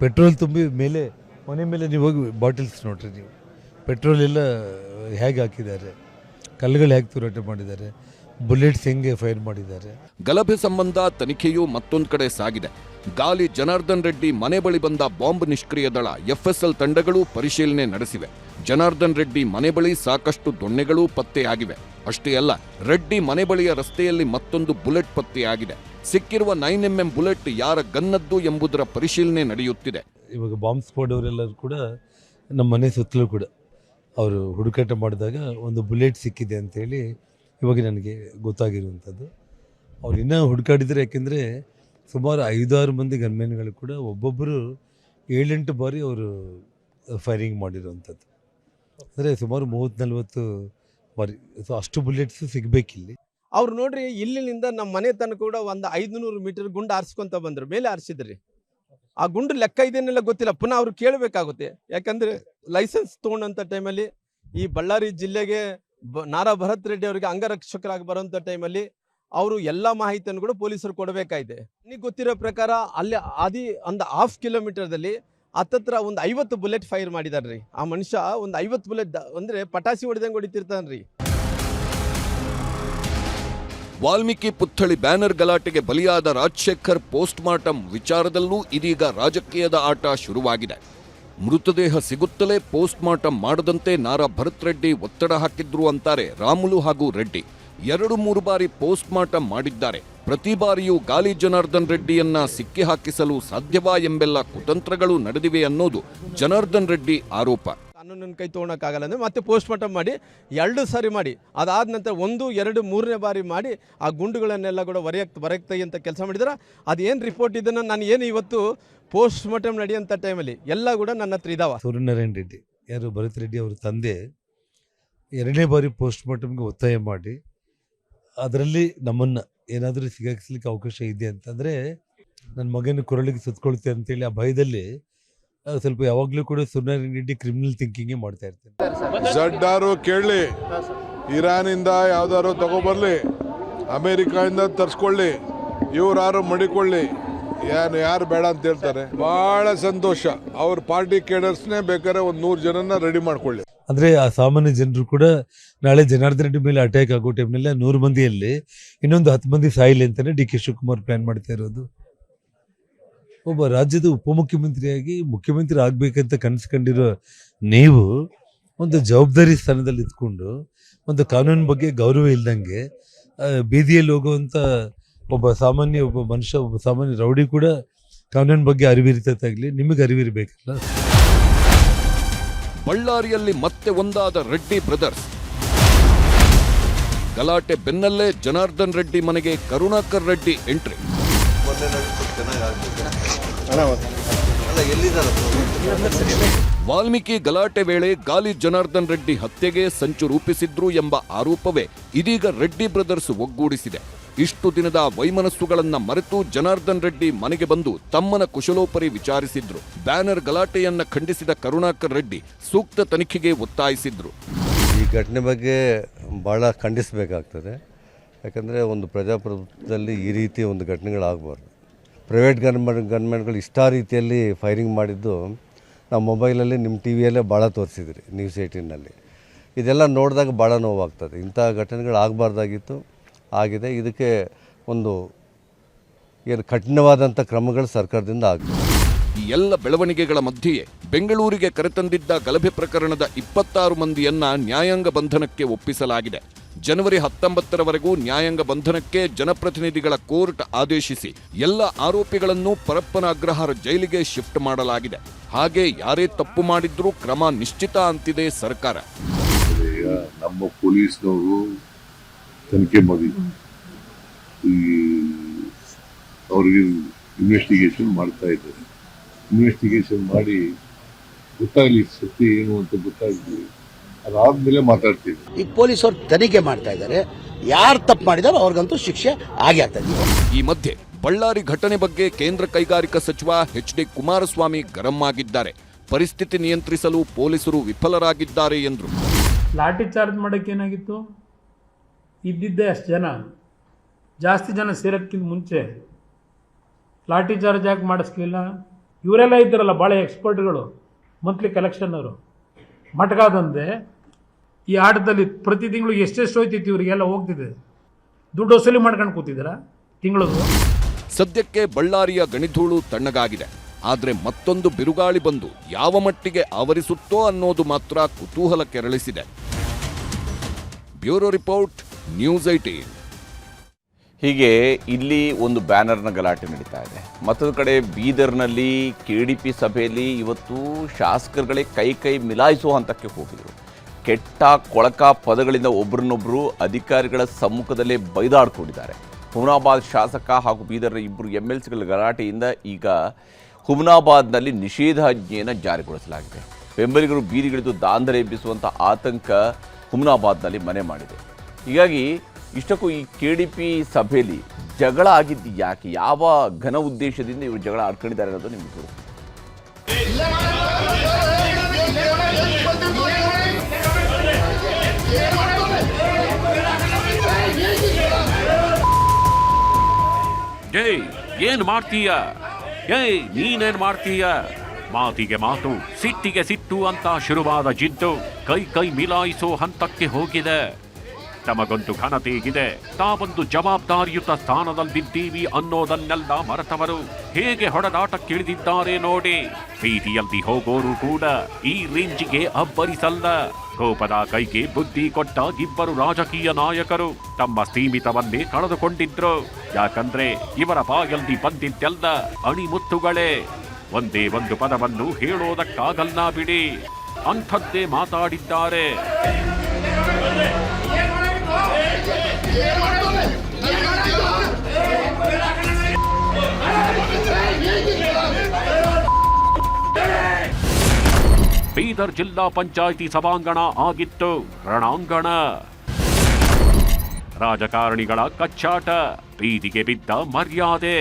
ಪೆಟ್ರೋಲ್ ತುಂಬಿ ಮೇಲೆ, ಮನೆ ಮೇಲೆ ನೀವು ಹೋಗಿ ಬಾಟಿಲ್ಸ್ ನೋಡ್ರಿ ನೀವು. ಪೆಟ್ರೋಲ್ ಎಲ್ಲ, ಹೇಗೆ ಹಾಕಿದ್ದಾರೆ? ಕಲ್ಲುಗಳು ಹೇಗೆ ತೂರಾಟ ಮಾಡಿದ್ದಾರೆ? ಬುಲೆಟ್ಸ್ ಹೆಂಗೆ ಫೈರ್ ಮಾಡಿದ್ದಾರೆ? ಗಲಭೆ ಸಂಬಂಧ ತನಿಖೆಯು ಮತ್ತೊಂದು ಕಡೆ ಸಾಗಿದೆ. ಗಾಲಿ ಜನಾರ್ದನ್ ರೆಡ್ಡಿ ಮನೆ ಬಳಿ ಬಂದ ಬಾಂಬ್ ನಿಷ್ಕ್ರಿಯ ದಳ, ಎಫ್ಎಸ್ಎಲ್ ತಂಡಗಳು ಪರಿಶೀಲನೆ ನಡೆಸಿವೆ. ಜನಾರ್ದನ್ ರೆಡ್ಡಿ ಮನೆ ಬಳಿ ಸಾಕಷ್ಟು ದೊಣ್ಣೆಗಳೂ ಪತ್ತೆಯಾಗಿವೆ. ಅಷ್ಟೇ ಅಲ್ಲ, ರೆಡ್ಡಿ ಮನೆ ಬಳಿಯ ರಸ್ತೆಯಲ್ಲಿ ಮತ್ತೊಂದು ಬುಲೆಟ್ ಪತ್ತೆಯಾಗಿದೆ. ಸಿಕ್ಕಿರುವ ನೈನ್ ಎಂ ಬುಲೆಟ್ ಯಾರ ಗನ್ನದ್ದು ಎಂಬುದರ ಪರಿಶೀಲನೆ ನಡೆಯುತ್ತಿದೆ. ಇವಾಗ ಬಾಂಬ್ ಸ್ಕ್ವಾಡ್ ಕೂಡ ನಮ್ಮ ಮನೆ ಸುತ್ತಲೂ ಕೂಡ ಅವರು ಹುಡುಕಾಟ ಮಾಡಿದಾಗ ಒಂದು ಬುಲೆಟ್ ಸಿಕ್ಕಿದೆ ಅಂತೇಳಿ ಇವಾಗ ನನಗೆ ಗೊತ್ತಾಗಿರುವಂಥದ್ದು. ಅವ್ರು ಇನ್ನೂ ಹುಡುಕಾಡಿದ್ರೆ ಯಾಕೆಂದರೆ ಸುಮಾರು ಐದಾರು ಮಂದಿ ಗನ್ಮೆನ್ಗಳು ಕೂಡ ಒಬ್ಬೊಬ್ಬರು ಏಳೆಂಟು ಬಾರಿ ಅವರು ಫೈರಿಂಗ್ ಮಾಡಿರುವಂಥದ್ದು. ಅಂದರೆ ಸುಮಾರು ಮೂವತ್ತು ನಲ್ವತ್ತು ಬಾರಿ, ಸೊ ಅಷ್ಟು ಬುಲೆಟ್ಸ್ ಸಿಗಬೇಕಿಲ್ಲಿ. ಅವ್ರು ನೋಡ್ರಿ, ಇಲ್ಲಿನಿಂದ ನಮ್ಮ ಮನೆ ತನಕ ಕೂಡ ಒಂದು ಐದುನೂರು ಮೀಟರ್ ಗುಂಡು ಆರಿಸ್ಕೊಂತ ಬಂದ್ರು, ಮೇಲೆ ಆರಿಸಿದ್ರಿ. ಆ ಗುಂಡು ಲೆಕ್ಕ ಇದೇನೆಲ್ಲ ಗೊತ್ತಿಲ್ಲ, ಪುನಃ ಅವ್ರು ಕೇಳಬೇಕಾಗುತ್ತೆ. ಯಾಕಂದ್ರೆ ಲೈಸೆನ್ಸ್ ತೊಗೊಂಡಂಥ ಟೈಮಲ್ಲಿ ಈ ಬಳ್ಳಾರಿ ಜಿಲ್ಲೆಗೆ ಬ, ನಾರಾ ಭರತ್ ರೆಡ್ಡಿ ಅವರಿಗೆ ಅಂಗರಕ್ಷಕರಾಗಿ ಬರೋಂಥ ಟೈಮಲ್ಲಿ ಅವರು ಎಲ್ಲ ಮಾಹಿತಿಯನ್ನು ಕೂಡ ಪೊಲೀಸರು ಕೊಡಬೇಕಾಗಿದೆ ನಿಮಗೆ ಗೊತ್ತಿರೋ ಪ್ರಕಾರ ಅಲ್ಲಿ ಅದಿ ಒಂದು ಹಾಫ್ ಕಿಲೋಮೀಟರ್ದಲ್ಲಿ ಹತ್ತತ್ರ ಒಂದು ಐವತ್ತು ಬುಲೆಟ್ ಫೈರ್ ಮಾಡಿದಾರ್ರಿ. ಆ ಮನುಷ್ಯ ಒಂದು ಐವತ್ತು ಬುಲೆಟ್ ಅಂದ್ರೆ ಪಟಾಸಿ ಹೊಡೆದಂಗೆ ಹೊಡಿತಿರ್ತಾನ್ರಿ. ವಾಲ್ಮೀಕಿ ಪುತ್ಥಳಿ ಬ್ಯಾನರ್ ಗಲಾಟೆಗೆ ಬಲಿಯಾದ ರಾಜಶೇಖರ್ ಪೋಸ್ಟ್ ಮಾರ್ಟಂ ವಿಚಾರದಲ್ಲೂ ಇದೀಗ ರಾಜಕೀಯದ ಆಟ ಶುರುವಾಗಿದೆ. ಮೃತದೇಹ ಸಿಗುತ್ತಲೇ ಪೋಸ್ಟ್ ಮಾರ್ಟಂ ಮಾಡದಂತೆ ನಾರಾ ಭರತ್ ರೆಡ್ಡಿ ಒತ್ತಡ ಹಾಕಿದ್ರು ಅಂತಾರೆ ರಾಮುಲು ಹಾಗೂ ರೆಡ್ಡಿ. ಎರಡು ಮೂರು ಬಾರಿ ಪೋಸ್ಟ್ ಮಾರ್ಟಂ ಮಾಡಿದ್ದಾರೆ. ಪ್ರತಿ ಬಾರಿಯೂ ಗಾಲಿ ಜನಾರ್ದನ್ ರೆಡ್ಡಿಯನ್ನ ಸಿಕ್ಕಿ ಹಾಕಿಸಲು ಸಾಧ್ಯವಾ ಎಂಬೆಲ್ಲ ಕುತಂತ್ರಗಳು ನಡೆದಿವೆ ಅನ್ನೋದು ಜನಾರ್ದನ್ ರೆಡ್ಡಿ ಆರೋಪ. ನನ್ನ ಕೈ ತೊಗೊಳಕ್ಕಾಗಲ್ಲ ಅಂದರೆ ಮತ್ತೆ ಪೋಸ್ಟ್ ಮಾರ್ಟಮ್ ಮಾಡಿ ಎರಡು ಸಾರಿ ಮಾಡಿ ಅದಾದ ನಂತರ ಒಂದು ಎರಡು ಮೂರನೇ ಬಾರಿ ಮಾಡಿ ಆ ಗುಂಡುಗಳನ್ನೆಲ್ಲ ಕೂಡ ಹೊರೆಯಕ್ ಬರಕ್ತೈ ಅಂತ ಕೆಲಸ ಮಾಡಿದ್ರೆ. ಅದೇನು ರಿಪೋರ್ಟ್ ಇದನ್ನು ನಾನು ಏನು ಇವತ್ತು ಪೋಸ್ಟ್ ಮಾರ್ಟಮ್ ನಡೆಯೋಂಥ ಟೈಮಲ್ಲಿ ಎಲ್ಲ ಕೂಡ ನನ್ನ ಹತ್ರ ಇದಾವ. ಸೂರ್ಯನಾರಾಯಣ ರೆಡ್ಡಿ ಯಾರು ಭರತ್ ರೆಡ್ಡಿ ಅವರ ತಂದೆ ಎರಡನೇ ಬಾರಿ ಪೋಸ್ಟ್ ಮಾರ್ಟಮ್ಗೆ ಒತ್ತಾಯ ಮಾಡಿ ಅದರಲ್ಲಿ ನಮ್ಮನ್ನು ಏನಾದರೂ ಸಿಗಾಕಿಸ್ಲಿಕ್ಕೆ ಅವಕಾಶ ಇದೆ ಅಂತಂದರೆ ನನ್ನ ಮಗನ ಕೊರಳಿಗೆ ಸುತ್ಕೊಳ್ತೆ ಅಂತೇಳಿ ಆ ಭಯದಲ್ಲಿ ಸ್ವಲ್ಪ ಯಾವಾಗಲೂ ಕೂಡ ಸುಮ್ಮನೆ ಕ್ರಿಮಿನಲ್ ಥಿಂಕಿಂಗ್ ಮಾಡ್ತಾ ಇರ್ತೀನಿ. ಜಡ್ಡಾರು ಕೇಳಲಿ ಇರಾನಿಂದ ಯಾವ್ದಾರು ತಗೊಬರ್ಲಿ ಅಮೇರಿಕಾದಿಂದ ತರಿಸ್ಕೊಳ್ಳಿ, ಇವ್ರಾರು ಮಡಿಕೊಳ್ಳಿ, ಏನು ಯಾರು ಬೇಡ ಅಂತ ಹೇಳ್ತಾರೆ. ಬಹಳ ಸಂತೋಷ. ಅವ್ರ ಪಾರ್ಟಿ ಕೇಡರ್ಸ್ನೇ ಬೇಕಾದ್ರೆ ಒಂದು ನೂರು ಜನನ ರೆಡಿ ಮಾಡ್ಕೊಳ್ಳಿ. ಅಂದರೆ ಆ ಸಾಮಾನ್ಯ ಜನರು ಕೂಡ ನಾಳೆ ಜನಾರ್ದನ ರೆಡ್ಡಿ ಮೇಲೆ ಅಟ್ಯಾಕ್ ಆಗೋ ಟೈಮ್ನಲ್ಲಿ ನೂರು ಮಂದಿಯಲ್ಲಿ ಇನ್ನೊಂದು ಹತ್ತು ಮಂದಿ ಸಾಯಿಲಿ ಅಂತಲೇ ಡಿ ಕೆ ಶಿವಕುಮಾರ್ ಪ್ಲ್ಯಾನ್ ಮಾಡ್ತಾ ಇರೋದು. ಒಬ್ಬ ರಾಜ್ಯದ ಉಪಮುಖ್ಯಮಂತ್ರಿಯಾಗಿ ಮುಖ್ಯಮಂತ್ರಿ ಆಗಬೇಕಂತ ಕನಸು ಕಂಡಿರೋ ನೀವು ಒಂದು ಜವಾಬ್ದಾರಿ ಸ್ಥಾನದಲ್ಲಿ ಇದ್ಕೊಂಡು ಒಂದು ಕಾನೂನು ಬಗ್ಗೆ ಗೌರವ ಇಲ್ಲದಂಗೆ ಬೀದಿಯಲ್ಲಿ ಹೋಗುವಂಥ ಒಬ್ಬ ಸಾಮಾನ್ಯ ಒಬ್ಬ ಮನುಷ್ಯ, ಒಬ್ಬ ಸಾಮಾನ್ಯ ರೌಡಿ ಕೂಡ ಕಾನೂನು ಬಗ್ಗೆ ಅರಿವಿರ್ತದಾಗಲಿ ನಿಮಗೆ ಅರಿವಿರಬೇಕಲ್ಲ? ಬಳ್ಳಾರಿಯಲ್ಲಿ ಮತ್ತೆ ಒಂದಾದ ರೆಡ್ಡಿ ಬ್ರದರ್ಸ್. ಗಲಾಟೆ ಬೆನ್ನಲ್ಲೇ ಜನಾರ್ದನ್ ರೆಡ್ಡಿ ಮನೆಗೆ ಕರುಣಾಕರ್ ರೆಡ್ಡಿ ಎಂಟ್ರಿ. ವಾಲ್ಮೀಕಿ ಗಲಾಟೆ ವೇಳೆ ಗಾಲಿ ಜನಾರ್ದನ್ ರೆಡ್ಡಿ ಹತ್ಯೆಗೆ ಸಂಚು ರೂಪಿಸಿದ್ರು ಎಂಬ ಆರೋಪವೇ ಇದೀಗ ರೆಡ್ಡಿ ಬ್ರದರ್ಸ್ ಒಗ್ಗೂಡಿಸಿದೆ. ಇಷ್ಟು ದಿನದ ವೈಮನಸ್ಸುಗಳನ್ನ ಮರೆತು ಜನಾರ್ದನ್ ರೆಡ್ಡಿ ಮನೆಗೆ ಬಂದು ತಮ್ಮನ ಕುಶಲೋಪರಿ ವಿಚಾರಿಸಿದ್ರು. ಬ್ಯಾನರ್ ಗಲಾಟೆಯನ್ನ ಖಂಡಿಸಿದ ಕರುಣಾಕರ್ ರೆಡ್ಡಿ ಸೂಕ್ತ ತನಿಖೆಗೆ ಒತ್ತಾಯಿಸಿದ್ರು. ಈ ಘಟನೆ ಬಗ್ಗೆ ಬಹಳ ಖಂಡಿಸಬೇಕಾಗ್ತದೆ. ಯಾಕಂದರೆ ಒಂದು ಪ್ರಜಾಪ್ರಭುತ್ವದಲ್ಲಿ ಈ ರೀತಿ ಒಂದು ಘಟನೆಗಳಾಗಬಾರ್ದು. ಪ್ರೈವೇಟ್ ಗನ್ಮೆಂಟ್ ಗನ್ಮೆಂಟ್ಗಳು ಇಷ್ಟ ರೀತಿಯಲ್ಲಿ ಫೈರಿಂಗ್ ಮಾಡಿದ್ದು ನಾವು ಮೊಬೈಲಲ್ಲಿ ನಿಮ್ಮ ಟಿ ವಿಯಲ್ಲೇ ಭಾಳ ತೋರಿಸಿದ್ರಿ ನ್ಯೂಸ್ ಏಯ್ಟೀನಲ್ಲಿ. ಇದೆಲ್ಲ ನೋಡಿದಾಗ ಭಾಳ ನೋವಾಗ್ತದೆ. ಇಂಥ ಘಟನೆಗಳು ಆಗಬಾರ್ದಾಗಿತ್ತು, ಆಗಿದೆ. ಇದಕ್ಕೆ ಒಂದು ಏನು ಕಠಿಣವಾದಂಥ ಕ್ರಮಗಳು ಸರ್ಕಾರದಿಂದ ಆಗಬೇಕು ಈ ಎಲ್ಲ ಬೆಳವಣಿಗೆಗಳ ಮಧ್ಯೆಯೇ ಬೆಂಗಳೂರಿಗೆ ಕರೆತಂದಿದ್ದ ಗಲಭೆ ಪ್ರಕರಣದ ಇಪ್ಪತ್ತಾರು ಮಂದಿಯನ್ನ ನ್ಯಾಯಾಂಗ ಬಂಧನಕ್ಕೆ ಒಪ್ಪಿಸಲಾಗಿದೆ. ಜನವರಿ ಹತ್ತೊಂಬತ್ತರವರೆಗೂ ನ್ಯಾಯಾಂಗ ಬಂಧನಕ್ಕೆ ಜನಪ್ರತಿನಿಧಿಗಳ ಕೋರ್ಟ್ ಆದೇಶಿಸಿ ಎಲ್ಲ ಆರೋಪಿಗಳನ್ನು ಪರಪ್ಪನ ಅಗ್ರಹಾರ ಜೈಲಿಗೆ ಶಿಫ್ಟ್ ಮಾಡಲಾಗಿದೆ. ಹಾಗೆ ಯಾರೇ ತಪ್ಪು ಮಾಡಿದ್ರೂ ಕ್ರಮ ನಿಶ್ಚಿತ ಅಂತಿದೆ ಸರ್ಕಾರ. ನಮ್ಮ ಪೊಲೀಸ್ನವರು ತನಿಖೆ ಮಾಡಿ ಈ ಅವ್ರಿಗೆ ಇನ್ವೆಸ್ಟಿಗೇಷನ್ ಮಾಡ್ತಾ ಇದ್ದಾರೆ. ಇನ್ವೆಸ್ಟಿಗೇಷನ್ ಮಾಡಿ ಗೊತ್ತಾಗಲಿ, ಸತ್ಯ ಏನು ಅಂತ ಗೊತ್ತಾಗಲಿ. ಅದಾದ್ಮೇಲೆ ಮಾತಾಡ್ತೀವಿ. ಈಗ ಪೊಲೀಸರು ತನಿಖೆ ಮಾಡ್ತಾ ಇದ್ದಾರೆ. ಯಾರು ತಪ್ಪು ಮಾಡಿದಾರೋ ಅವ್ರಿಗಂತೂ ಶಿಕ್ಷೆ ಆಗೇ ಆಗ್ತದೆ ಈ ಮಧ್ಯೆ ಬಳ್ಳಾರಿ ಘಟನೆ ಬಗ್ಗೆ ಕೇಂದ್ರ ಕೈಗಾರಿಕಾ ಸಚಿವ ಎಚ್ ಡಿ ಕುಮಾರಸ್ವಾಮಿ ಗರಂ ಆಗಿದ್ದಾರೆ. ಪರಿಸ್ಥಿತಿ ನಿಯಂತ್ರಿಸಲು ಪೊಲೀಸರು ವಿಫಲರಾಗಿದ್ದಾರೆ ಎಂದರು. ಲಾಠಿ ಚಾರ್ಜ್ ಮಾಡೋಕ್ಕೆ ಏನಾಗಿತ್ತು? ಇದ್ದಿದ್ದೇ ಅಷ್ಟು ಜನ. ಜಾಸ್ತಿ ಜನ ಸೇರೋಕ್ಕಿಂತ ಮುಂಚೆ. ಲಾಠಿ ಚಾರ್ಜ್ ಯಾಕೆ ಮಾಡಿಸ್ಲಿಲ್ಲ? ಇವರೆಲ್ಲ ಇದ್ದಾರಲ್ಲ ಭಾಳ ಎಕ್ಸ್ಪರ್ಟ್ಗಳು ಮಂತ್ಲಿ ಕಲೆಕ್ಷನ್ ಅವರು. ಮಟ್ಕಾದಂತೆ ಈ ಆಟದಲ್ಲಿ ಪ್ರತಿ ತಿಂಗಳು ಎಷ್ಟೆಷ್ಟು ಹೋಯ್ತಿತ್ತು ಇವರಿಗೆಲ್ಲ ಹೋಗ್ತಿದೆ. ದುಡ್ಡು ವಸೂಲಿ ಮಾಡ್ಕೊಂಡು ಕೂತಿದ್ದೀರಾ? ತಿಂಗಳದು. ಸದ್ಯಕ್ಕೆ ಬಳ್ಳಾರಿಯ ಗಣಿಧೂಳು ತಣ್ಣಗಾಗಿದೆ. ಆದರೆ ಮತ್ತೊಂದು ಬಿರುಗಾಳಿ ಬಂದು ಯಾವ ಮಟ್ಟಿಗೆ ಆವರಿಸುತ್ತೋ ಅನ್ನೋದು ಮಾತ್ರ ಕುತೂಹಲ ಕೆರಳಿಸಿದೆ. Bureau report news eighteen. ಹೀಗೆ ಇಲ್ಲಿ ಒಂದು ಬ್ಯಾನರ್ನ ಗಲಾಟೆ ನಡೀತಾ ಇದೆ. ಮತ್ತೊಂದು ಕಡೆ ಬೀದರ್ನಲ್ಲಿ ಕೆ ಡಿ ಪಿ ಸಭೆಯಲ್ಲಿ ಇವತ್ತು ಶಾಸಕರುಗಳೇ ಕೈ ಕೈ ಮಿಲಾಯಿಸುವ ಹಂತಕ್ಕೆ ಹೋಗಿದ್ರು. ಕೆಟ್ಟ, ಕೊಳಕ ಪದಗಳಿಂದ ಒಬ್ಬರನ್ನೊಬ್ಬರು ಅಧಿಕಾರಿಗಳ ಸಮ್ಮುಖದಲ್ಲೇ ಬೈದಾಡ್ಕೊಂಡಿದ್ದಾರೆ. ಹುಮನಾಬಾದ್ ಶಾಸಕ ಹಾಗೂ ಬೀದರ್ನ ಇಬ್ಬರು ಎಂ ಎಲ್ ಸಿಗಳ ಗಲಾಟೆಯಿಂದ ಈಗ ಹುಮನಾಬಾದ್ನಲ್ಲಿ ನಿಷೇಧಾಜ್ಞೆಯನ್ನು ಜಾರಿಗೊಳಿಸಲಾಗಿದೆ. ಬೆಂಬಲಿಗರು ಬೀದಿಗಿಳಿದು ದಾಂಧಲೆ ಎಬ್ಬಿಸುವಂಥ ಆತಂಕ ಹುಮನಾಬಾದ್ನಲ್ಲಿ ಮನೆ ಮಾಡಿದೆ. ಹೀಗಾಗಿ ಇಷ್ಟಕ್ಕೂ ಈ ಕೆ ಡಿ ಪಿ ಸಭೆಯಲ್ಲಿ ಜಗಳ ಆಗಿದ್ದು ಯಾಕೆ? ಯಾವ ಘನ ಉದ್ದೇಶದಿಂದ ಇವರು ಜಗಳ ಆಡ್ಕೊಂಡಿದ್ದಾರೆ ಅನ್ನೋದು ನಿಮ್ಗೆ ಏಯ್, ಏನು ಮಾಡ್ತೀಯ? ಏಯ್, ನೀನೇನ್ ಮಾಡ್ತೀಯ? ಮಾತಿಗೆ ಮಾತು, ಸಿಟ್ಟಿಗೆ ಸಿಟ್ಟು ಅಂತ ಶುರುವಾದ ಜಿದ್ದು ಕೈ ಕೈ ಮಿಲಾಯಿಸೋ ಹಂತಕ್ಕೆ ಹೋಗಿದೆ. ತಮಗೊಂದು ಘನತೆ ತಾವೊಂದು ಜವಾಬ್ದಾರಿಯುತ ಸ್ಥಾನದಲ್ಲಿದ್ದೀವಿ ಅನ್ನೋದನ್ನೆಲ್ಲ ಮರೆತವರು ಹೇಗೆ ಹೊಡೆದಾಟಕ್ಕಿಳಿದಿದ್ದಾರೆ ನೋಡಿ. ಬೀದಿಯಲ್ಲಿ ಹೋಗೋರು ಕೂಡ ಈ ರೇಂಜಿಗೆ ಅಬ್ಬರಿಸಲ್ಲ. ಕೋಪದ ಕೈಗೆ ಬುದ್ಧಿ ಕೊಟ್ಟ ಇಬ್ಬರು ರಾಜಕೀಯ ನಾಯಕರು ತಮ್ಮ ಸೀಮಿತವನ್ನೇ ಕಳೆದುಕೊಂಡಿದ್ರು. ಯಾಕಂದ್ರೆ ಇವರ ಬಾಯಲ್ಲಿ ಬಂದಿದ್ದೆಲ್ಲ ಅಣಿಮುತ್ತುಗಳೇ. ಒಂದೇ ಒಂದು ಪದವನ್ನು ಹೇಳೋದಕ್ಕಾಗಲ್ಲ ಬಿಡಿ. ಅಂಥದ್ದೇ ಮಾತಾಡಿದ್ದಾರೆ. ಬೀದರ್ ಜಿಲ್ಲಾ ಪಂಚಾಯಿತಿ ಸಭಾಂಗಣ ಆಗಿತ್ತು. ರಣಾಂಗಣ. ರಾಜಕಾರಣಿಗಳ ಕಚ್ಚಾಟ, ಬೀದಿಗೆ ಬಿದ್ದ ಮರ್ಯಾದೆ.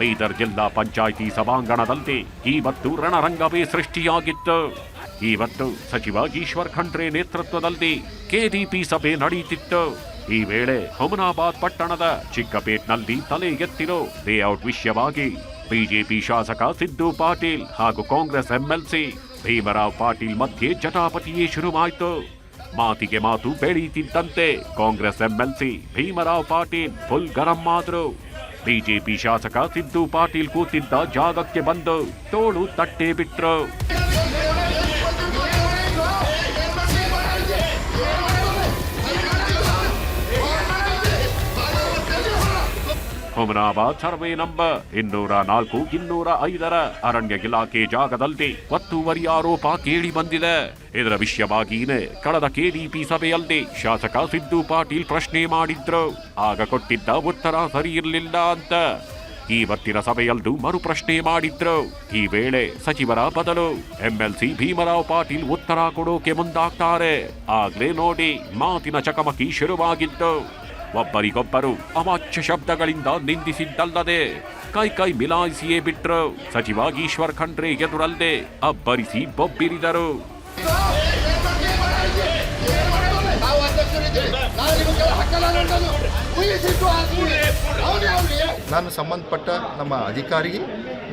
ಬೀದರ್ ಜಿಲ್ಲಾ ಪಂಚಾಯಿತಿ ಸಭಾಂಗಣದಲ್ಲಿ ಇವತ್ತು ರಣರಂಗವೇ ಸೃಷ್ಟಿಯಾಗಿತ್ತು. ಇವತ್ತು ಸಚಿವ ಈಶ್ವರ್ ಖಂಡ್ರೆ ನೇತೃತ್ವದಲ್ಲಿ ಕೆಡಿಪಿ ಸಭೆ ನಡೆಯುತ್ತಿತ್ತು. ಈ ವೇಳೆ ಹಮನಾಬಾದ್ ಪಟ್ಟಣದ ಚಿಕ್ಕಪೇಟ್ನಲ್ಲಿ ತಲೆ ಎತ್ತಿರೋ ಲೇಔಟ್ ವಿಷಯವಾಗಿ ಬಿಜೆಪಿ ಶಾಸಕ ಸಿದ್ದು ಪಾಟೀಲ್ ಹಾಗೂ ಕಾಂಗ್ರೆಸ್ ಎಂಎಲ್ಸಿ ಭೀಮರಾವ್ ಪಾಟೀಲ್ ಮಧ್ಯೆ ಜಟಾಪಟಿಯೇ ಶುರುವಾಯಿತು. ಮಾತಿಗೆ ಮಾತು ಬೆಳೆಯುತ್ತಿದ್ದಂತೆ ಕಾಂಗ್ರೆಸ್ ಎಂಎಲ್ಸಿ ಭೀಮರಾವ್ ಪಾಟೀಲ್ ಫುಲ್ ಗರಂ ಆದರು. ಬಿಜೆಪಿ ಶಾಸಕ ಸಿದ್ದು ಪಾಟೀಲ್ ಕೂತಿದ್ದ ಜಾಗಕ್ಕೆ ಬಂದು ತೋಳು ತಟ್ಟೆ ಬಿಟ್ರು. ಹುಮನಾಬಾದ್ ಸರ್ವೆ ನಂಬರ್ ಇನ್ನೂರ ನಾಲ್ಕು, ಇನ್ನೂರ ಐದರ ಅರಣ್ಯ ಇಲಾಖೆ ಜಾಗದಲ್ಲಿ ಒತ್ತುವರಿ ಆರೋಪ ಕೇಳಿ ಬಂದಿದೆ. ಇದರ ವಿಷಯವಾಗಿಯೇ ಕಳೆದ ಕೆಡಿಪಿ ಸಭೆಯಲ್ಲಿ ಶಾಸಕ ಸಿದ್ದು ಪಾಟೀಲ್ ಪ್ರಶ್ನೆ ಮಾಡಿದ್ರು. ಆಗ ಕೊಟ್ಟಿದ್ದ ಉತ್ತರ ಸರಿ ಇರಲಿಲ್ಲ ಅಂತ. ಇವತ್ತಿನ ಸಭೆಯಲ್ಲೂ ಮರು ಪ್ರಶ್ನೆ ಮಾಡಿದ್ರು. ಈ ವೇಳೆ ಸಚಿವರ ಬದಲು ಎಂಎಲ್ಸಿ ಭೀಮರಾವ್ ಪಾಟೀಲ್ ಉತ್ತರ ಕೊಡೋಕೆ ಮುಂದಾಗ್ತಾರೆ. ಆಗ್ಲೇ ನೋಡಿ ಮಾತಿನ ಚಕಮಕಿ ಶುರುವಾಗಿದ್ದು ಒಬ್ಬರಿಗೊಬ್ಬರು ಅವಾಚ್ಯ ಶಬ್ದಗಳಿಂದ ನಿಂದಿಸಿದ್ದಲ್ಲದೆ ಕೈ ಕೈ ಮಿಲಾಯಿಸಿಯೇ ಬಿಟ್ರು. ಸಚಿವ ಈಶ್ವರ್ ಖಂಡ್ರೆ ಎದುರಲ್ಲದೆ ಅಬ್ಬರಿಸಿ ಬೊಬ್ಬಿರಿದರು. ನಾನು ಸಂಬಂಧಪಟ್ಟ ನಮ್ಮ ಅಧಿಕಾರಿ